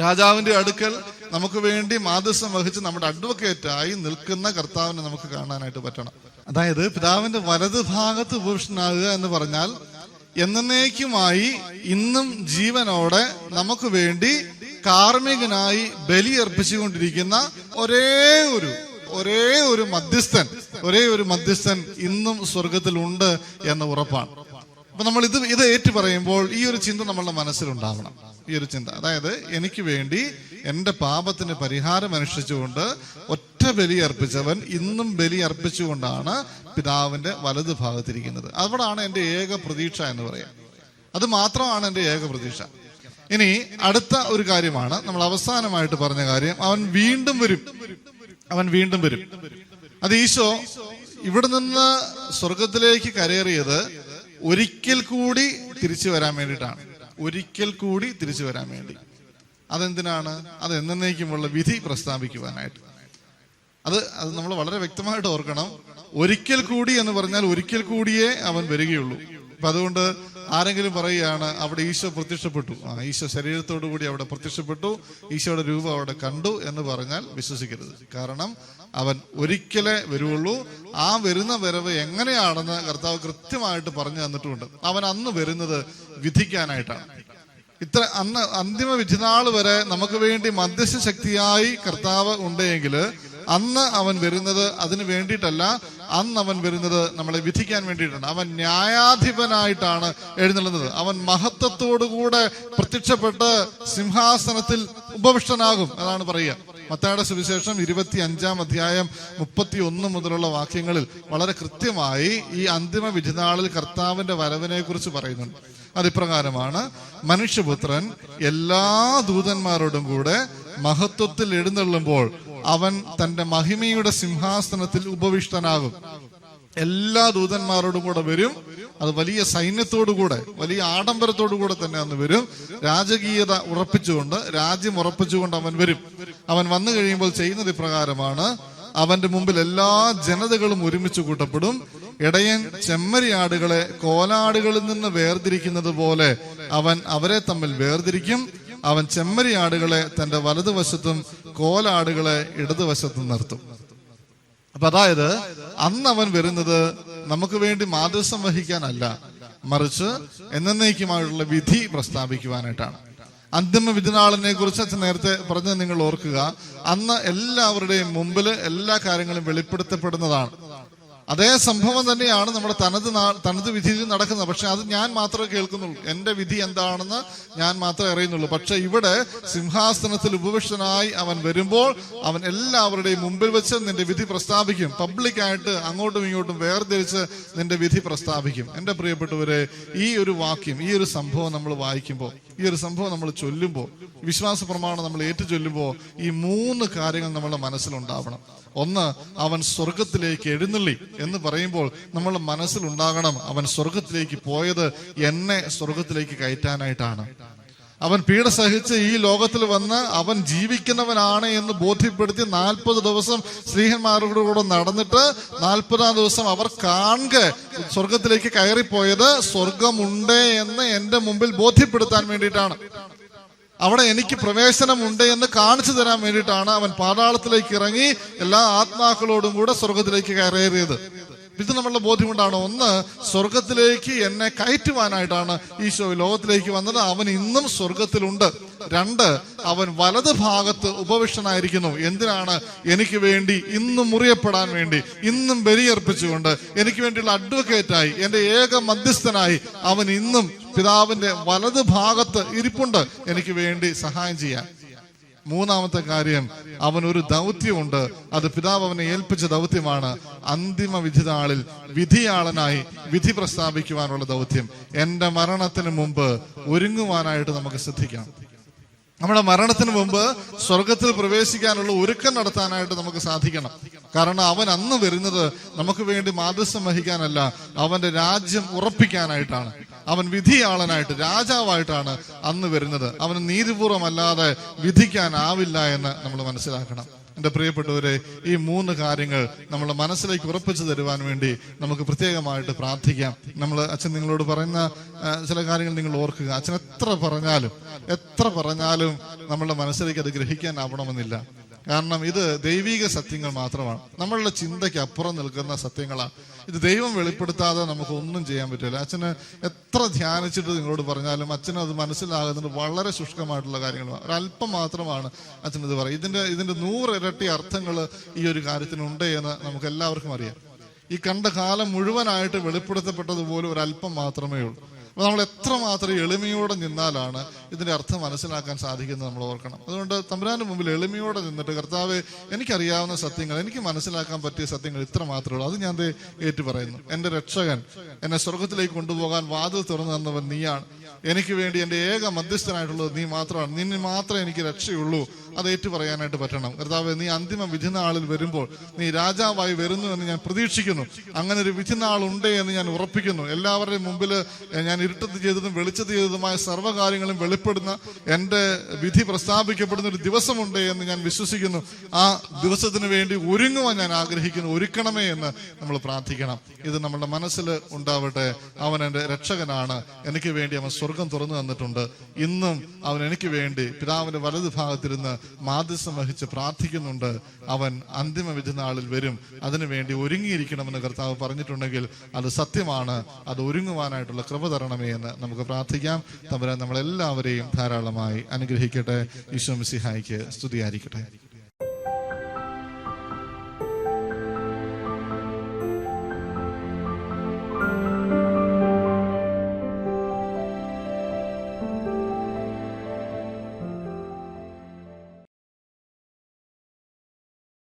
രാജാവിന്റെ അടുക്കൽ നമുക്ക് വേണ്ടി മാധ്യസ്ഥം വഹിച്ച് നമ്മുടെ അഡ്വക്കേറ്റായി നിൽക്കുന്ന കർത്താവിനെ നമുക്ക് കാണാനായിട്ട് പറ്റണം. അതായത് പിതാവിന്റെ വലത് ഭാഗത്ത് ഉപവിഷ്ടനാകുക എന്ന് പറഞ്ഞാൽ എന്നേക്കുമായി ഇന്നും ജീവനോടെ നമുക്ക് വേണ്ടി കാർമ്മികനായി ബലിയർപ്പിച്ചുകൊണ്ടിരിക്കുന്ന ഒരേ ഒരു ഒരേ ഒരു മധ്യസ്ഥൻ ഒരേ ഒരു മധ്യസ്ഥൻ ഇന്നും സ്വർഗത്തിലുണ്ട് എന്ന ഉറപ്പാണ്. അപ്പൊ നമ്മൾ ഇത് ഇത് ഏറ്റു പറയുമ്പോൾ ഈ ഒരു ചിന്ത നമ്മളുടെ മനസ്സിലുണ്ടാവണം. ഈ ഒരു ചിന്ത. അതായത് എനിക്ക് വേണ്ടി എന്റെ പാപത്തിന് പരിഹാരം അനുഷ്ഠിച്ചുകൊണ്ട് ഒറ്റ ബലി അർപ്പിച്ചവൻ ഇന്നും ബലി അർപ്പിച്ചുകൊണ്ടാണ് പിതാവിന്റെ വലതു ഭാഗത്തിരിക്കുന്നത്. അവിടാണ് എന്റെ ഏക പ്രതീക്ഷ എന്ന് പറയാം. അത് മാത്രമാണ് എന്റെ ഏക പ്രതീക്ഷ. ഇനി അടുത്ത ഒരു കാര്യമാണ് നമ്മൾ അവസാനമായിട്ട് പറഞ്ഞ കാര്യം. അവൻ വീണ്ടും വരും. അവൻ വീണ്ടും വരും. അത് ഈശോ ഇവിടെ നിന്ന് സ്വർഗത്തിലേക്ക് കരേറിയത് ഒരിക്കൽ കൂടി തിരിച്ചു വരാൻ വേണ്ടിയിട്ടാണ്. ഒരിക്കൽ കൂടി തിരിച്ചു വരാൻ വേണ്ടി. അതെന്തിനാണ്? അത് എന്നേക്കുമുള്ള വിധി പ്രസ്താവിക്കുവാനായിട്ട്. അത് അത് നമ്മൾ വളരെ വ്യക്തമായിട്ട് ഓർക്കണം. ഒരിക്കൽ കൂടി എന്ന് പറഞ്ഞാൽ ഒരിക്കൽ കൂടിയേ അവൻ വരികയുള്ളൂ. അപ്പൊ അതുകൊണ്ട് ആരെങ്കിലും പറയുകയാണ് അവിടെ ഈശോ പ്രത്യക്ഷപ്പെട്ടു. ആ ഈശോ ശരീരത്തോടു കൂടി അവിടെ പ്രത്യക്ഷപ്പെട്ടു. ഈശോയുടെ രൂപം അവിടെ കണ്ടു എന്ന് പറഞ്ഞാൽ വിശ്വസിക്കരുത്. കാരണം അവൻ ഒരിക്കലേ വരുവുള്ളൂ ആ വരുന്ന വരവ് എങ്ങനെയാണെന്ന് കർത്താവ് കൃത്യമായിട്ട് പറഞ്ഞു തന്നിട്ടുമുണ്ട് അവൻ അന്ന് വരുന്നത് വിധിക്കാനായിട്ടാണ്. ഇത്ര അന്ന് അന്തിമ വിധിനാൾ വരെ നമുക്ക് വേണ്ടി മധ്യസ്ഥ ശക്തിയായി കർത്താവ് ഉണ്ടെങ്കിൽ അന്ന് അവൻ വരുന്നത് അതിന് വേണ്ടിയിട്ടല്ല അന്ന് അവൻ വരുന്നത് നമ്മളെ വിധിക്കാൻ വേണ്ടിയിട്ടാണ്. അവൻ ന്യായാധിപനായിട്ടാണ് എഴുന്നള്ളുന്നത്. അവൻ മഹത്വത്തോടുകൂടെ പ്രത്യക്ഷപ്പെട്ട് സിംഹാസനത്തിൽ ഉപവിഷ്ടനാകും അതാണ് പറയുക. മത്തായുടെ സുവിശേഷം ഇരുപത്തി അഞ്ചാം അധ്യായം മുപ്പത്തി ഒന്ന് മുതലുള്ള വാക്യങ്ങളിൽ വളരെ കൃത്യമായി ഈ അന്തിമ വിധിനാളിൽ കർത്താവിന്റെ വരവിനെ കുറിച്ച് പറയുന്നുണ്ട്. അതിപ്രകാരമാണ് മനുഷ്യപുത്രൻ എല്ലാ ദൂതന്മാരോടും കൂടെ മഹത്വത്തിൽ എഴുന്നള്ളുമ്പോൾ അവൻ തന്റെ മഹിമയുടെ സിംഹാസനത്തിൽ ഉപവിഷ്ടനാകും. എല്ലാ ദൂതന്മാരോടും കൂടെ വരും. അത് വലിയ സൈന്യത്തോടു കൂടെ വലിയ ആഡംബരത്തോടു കൂടെ തന്നെ അന്ന് വരും. രാജകീയത ഉറപ്പിച്ചുകൊണ്ട് രാജ്യം ഉറപ്പിച്ചുകൊണ്ട് അവൻ വരും. അവൻ വന്നു കഴിയുമ്പോൾ ചെയ്യുന്നത് ഇപ്രകാരമാണ് അവന്റെ മുമ്പിൽ എല്ലാ ജനതകളും ഒരുമിച്ച് കൂട്ടപ്പെടും. ഇടയൻ ചെമ്മരിയാടുകളെ കോലാടുകളിൽ നിന്ന് വേർതിരിക്കുന്നത് പോലെ അവൻ അവരെ തമ്മിൽ വേർതിരിക്കും. അവൻ ചെമ്മരിയാടുകളെ തന്റെ വലതുവശത്തും കോലാടുകളെ ഇടതുവശത്തും നിർത്തും. അപ്പൊ അതായത് അന്ന് അവൻ വരുന്നത് നമുക്ക് വേണ്ടി മാതൃസം വഹിക്കാനല്ല മറിച്ച് എന്നേക്കുമായുള്ള വിധി പ്രസ്താവിക്കുവാനായിട്ടാണ്. അന്തിമ വിധിനാളിനെ കുറിച്ച് അച്ഛൻ നേരത്തെ പറഞ്ഞത് നിങ്ങൾ ഓർക്കുക അന്ന് എല്ലാവരുടെയും മുമ്പിൽ എല്ലാ കാര്യങ്ങളും വെളിപ്പെടുത്തപ്പെടുന്നതാണ്. അതേ സംഭവം തന്നെയാണ് നമ്മുടെ തനത് തനത് വിധിയിൽ നടക്കുന്നത്. പക്ഷെ അത് ഞാൻ മാത്രമേ കേൾക്കുന്നുള്ളൂ. എന്റെ വിധി എന്താണെന്ന് ഞാൻ മാത്രമേ അറിയുന്നുള്ളൂ. പക്ഷെ ഇവിടെ സിംഹാസനത്തിൽ ഉപവിഷ്ടനായി അവൻ വരുമ്പോൾ അവൻ എല്ലാവരുടെയും മുമ്പിൽ വെച്ച് നിന്റെ വിധി പ്രസ്താവിക്കും. പബ്ലിക്കായിട്ട് അങ്ങോട്ടും ഇങ്ങോട്ടും വേർതിരിച്ച് നിന്റെ വിധി പ്രസ്താവിക്കും. എന്റെ പ്രിയപ്പെട്ടവരെ ഈ ഒരു വാക്യം ഈ ഒരു സംഭവം നമ്മൾ വായിക്കുമ്പോൾ ഈ ഒരു സംഭവം നമ്മൾ ചൊല്ലുമ്പോൾ വിശ്വാസ പ്രമാണം നമ്മൾ ഏറ്റു ചൊല്ലുമ്പോൾ ഈ മൂന്ന് കാര്യങ്ങൾ നമ്മുടെ മനസ്സിലുണ്ടാവണം. ഒന്ന് അവൻ സ്വർഗത്തിലേക്ക് എഴുന്നള്ളി എന്ന് പറയുമ്പോൾ നമ്മുടെ മനസ്സിലുണ്ടാകണം അവൻ സ്വർഗത്തിലേക്ക് പോയത് എന്നെ സ്വർഗത്തിലേക്ക് കയറ്റാനായിട്ടാണ്. അവൻ പീഡ സഹിച്ച് ഈ ലോകത്തിൽ വന്ന് അവൻ ജീവിക്കുന്നവനാണ് എന്ന് ബോധ്യപ്പെടുത്തി നാൽപ്പത് ദിവസം സ്ത്രീഹന്മാരുടെ കൂടെ നടന്നിട്ട് നാൽപ്പതാം ദിവസം അവർ കാണുക സ്വർഗത്തിലേക്ക് കയറിപ്പോയത് സ്വർഗമുണ്ട് എന്ന് എന്റെ മുമ്പിൽ ബോധ്യപ്പെടുത്താൻ വേണ്ടിയിട്ടാണ്. അവിടെ എനിക്ക് പ്രവേശനമുണ്ട് എന്ന് കാണിച്ചു തരാൻ വേണ്ടിയിട്ടാണ് അവൻ പാതാളത്തിലേക്ക് ഇറങ്ങി എല്ലാ ആത്മാക്കളോടും കൂടെ സ്വർഗത്തിലേക്ക് കയറിയത്. ഇത് നമ്മളുടെ ബോധ്യം ബോധ്യമുണ്ടാണ് ഒന്ന് സ്വർഗത്തിലേക്ക് എന്നെ കയറ്റുവാനായിട്ടാണ് ഈശോ ലോകത്തിലേക്ക് വന്നത്. അവൻ ഇന്നും സ്വർഗത്തിലുണ്ട് രണ്ട് അവൻ വലത് ഭാഗത്ത് ഉപവിഷ്ടനായിരിക്കുന്നു. എന്തിനാണ്? എനിക്ക് വേണ്ടി ഇന്നും മുറിയപ്പെടാൻ വേണ്ടി ഇന്നും ബലിയർപ്പിച്ചുകൊണ്ട് എനിക്ക് വേണ്ടിയുള്ള അഡ്വക്കേറ്റായി എന്റെ ഏക മധ്യസ്ഥനായി അവൻ ഇന്നും പിതാവിന്റെ വലത് ഭാഗത്ത് ഇരിപ്പുണ്ട്. എനിക്ക് വേണ്ടി സഹായം ചെയ്യാൻ. മൂന്നാമത്തെ കാര്യം അവൻ ഒരു ദൗത്യമുണ്ട്. അത് പിതാവ് അവനെ ഏൽപ്പിച്ച ദൗത്യമാണ്. അന്തിമ വിധി നാളിൽ വിധിയാളനായി വിധി പ്രസ്താവിക്കുവാനുള്ള ദൗത്യം. എന്റെ മരണത്തിന് മുമ്പ് ഒരുങ്ങുവാനായിട്ട് നമുക്ക് ശ്രദ്ധിക്കാം. നമ്മുടെ മരണത്തിന് മുമ്പ് സ്വർഗത്തിൽ പ്രവേശിക്കാനുള്ള ഒരുക്കം നടത്താനായിട്ട് നമുക്ക് സാധിക്കണം. കാരണം അവൻ അന്ന് വരുന്നത് നമുക്ക് വേണ്ടി മാതൃസം വഹിക്കാനല്ല അവന്റെ രാജ്യം ഉറപ്പിക്കാനായിട്ടാണ്. അവൻ വിധിയാളനായിട്ട് രാജാവായിട്ടാണ് അന്ന് വരുന്നത്. അവന് നീതിപൂർവമല്ലാതെ വിധിക്കാനാവില്ല എന്ന് നമ്മൾ മനസ്സിലാക്കണം. എന്റെ പ്രിയപ്പെട്ടവരെ ഈ മൂന്ന് കാര്യങ്ങൾ നമ്മുടെ മനസ്സിലേക്ക് ഉറപ്പിച്ചു തരുവാൻ വേണ്ടി നമുക്ക് പ്രത്യേകമായിട്ട് പ്രാർത്ഥിക്കാം. നമ്മൾ അച്ഛൻ നിങ്ങളോട് പറയുന്ന ചില കാര്യങ്ങൾ നിങ്ങൾ ഓർക്കുക. അച്ഛൻ എത്ര പറഞ്ഞാലും എത്ര പറഞ്ഞാലും നമ്മുടെ മനസ്സിലേക്ക് അത് ഗ്രഹിക്കാനാവണമെന്നില്ല. കാരണം ഇത് ദൈവിക സത്യങ്ങൾ മാത്രമാണ്. നമ്മളുടെ ചിന്തയ്ക്ക് അപ്പുറം നിൽക്കുന്ന സത്യങ്ങളാണ്. ഇത് ദൈവം വെളിപ്പെടുത്താതെ നമുക്ക് ഒന്നും ചെയ്യാൻ പറ്റില്ല. അച്ഛന് എത്ര ധ്യാനിച്ചിട്ട് നിങ്ങളോട് പറഞ്ഞാലും അച്ഛന് അത് മനസ്സിലാകുന്നത് വളരെ ശുഷ്കമായിട്ടുള്ള കാര്യങ്ങളാണ്. ഒരല്പം മാത്രമാണ് അച്ഛൻ ഇത് പറയും ഇതിന്റെ ഇതിന്റെ നൂറിരട്ടി അർത്ഥങ്ങൾ ഈ ഒരു കാര്യത്തിനുണ്ട് എന്ന് നമുക്ക് എല്ലാവർക്കും അറിയാം. ഈ കണ്ട കാലം മുഴുവനായിട്ട് വെളിപ്പെടുത്തപ്പെട്ടതുപോലെ ഒരല്പം മാത്രമേ ഉള്ളൂ. അപ്പൊ നമ്മൾ എത്രമാത്രം എളിമയോടെ നിന്നാലാണ് ഇതിന്റെ അർത്ഥം മനസ്സിലാക്കാൻ സാധിക്കുന്നത് നമ്മൾ ഓർക്കണം. അതുകൊണ്ട് തമ്പുരാന്റെ മുമ്പിൽ എളിമയോടെ നിന്നിട്ട് കർത്താവ് എനിക്കറിയാവുന്ന സത്യങ്ങൾ എനിക്ക് മനസ്സിലാക്കാൻ പറ്റിയ സത്യങ്ങൾ ഇത്ര മാത്രമേ ഉള്ളൂ. അത് ഞാൻ ഏറ്റു പറയുന്നു എന്റെ രക്ഷകൻ എന്നെ സ്വർഗത്തിലേക്ക് കൊണ്ടുപോകാൻ വാതിൽ തുറന്നു തന്നവൻ നീയാണ്. എനിക്ക് വേണ്ടി എന്റെ ഏക മധ്യസ്ഥനായിട്ടുള്ളത് നീ മാത്രമാണ്. നിന്നെ മാത്രമേ എനിക്ക് രക്ഷയുള്ളൂ. അത് ഏറ്റുപറയാനായിട്ട് പറ്റണം. കർത്താവ് നീ അന്തിമ വിധിനാളിൽ വരുമ്പോൾ നീ രാജാവായി വരുന്നു എന്ന് ഞാൻ പ്രതീക്ഷിക്കുന്നു. അങ്ങനെ ഒരു വിധിനാൾ ഉണ്ട് എന്ന് ഞാൻ ഉറപ്പിക്കുന്നു. എല്ലാവരുടെയും മുമ്പിൽ ഞാൻ ഇരുട്ടത്ത് ചെയ്തതും വെളിച്ചത്ത് ചെയ്തതുമായ സർവകാര്യങ്ങളും വെളിപ്പെടുന്ന എന്റെ വിധി പ്രസ്താപിക്കപ്പെടുന്ന ഒരു ദിവസമുണ്ട് എന്ന് ഞാൻ വിശ്വസിക്കുന്നു. ആ ദിവസത്തിന് വേണ്ടി ഒരുങ്ങുവാൻ ഞാൻ ആഗ്രഹിക്കുന്നു. ഒരുക്കണമേ എന്ന് നമ്മൾ പ്രാർത്ഥിക്കണം. ഇത് നമ്മുടെ മനസ്സിൽ ഉണ്ടാവട്ടെ. അവൻ എന്റെ രക്ഷകനാണ്. എനിക്ക് വേണ്ടി അവൻ സ്വർഗം തുറന്നു തന്നിട്ടുണ്ട്. ഇന്നും അവൻ എനിക്ക് വേണ്ടി പിതാവിന്റെ വലതു ഭാഗത്തിരുന്ന് മാധ്യസ്ഥം വഹിച്ച് പ്രാർത്ഥിക്കുന്നുണ്ട്. അവൻ അന്തിമ വിധി നാളിൽ വരും. അതിനു വേണ്ടി ഒരുങ്ങിയിരിക്കണമെന്ന് കർത്താവ് പറഞ്ഞിട്ടുണ്ടെങ്കിൽ അത് സത്യമാണ്. അത് ഒരുങ്ങുവാനായിട്ടുള്ള കൃപ തരണമേ എന്ന് നമുക്ക് പ്രാർത്ഥിക്കാം. തമ്പുരാൻ നമ്മളെല്ലാവരെയും ധാരാളമായി അനുഗ്രഹിക്കട്ടെ. ഈശോ മിസിഹായിക്ക് സ്തുതിയായിരിക്കട്ടെ.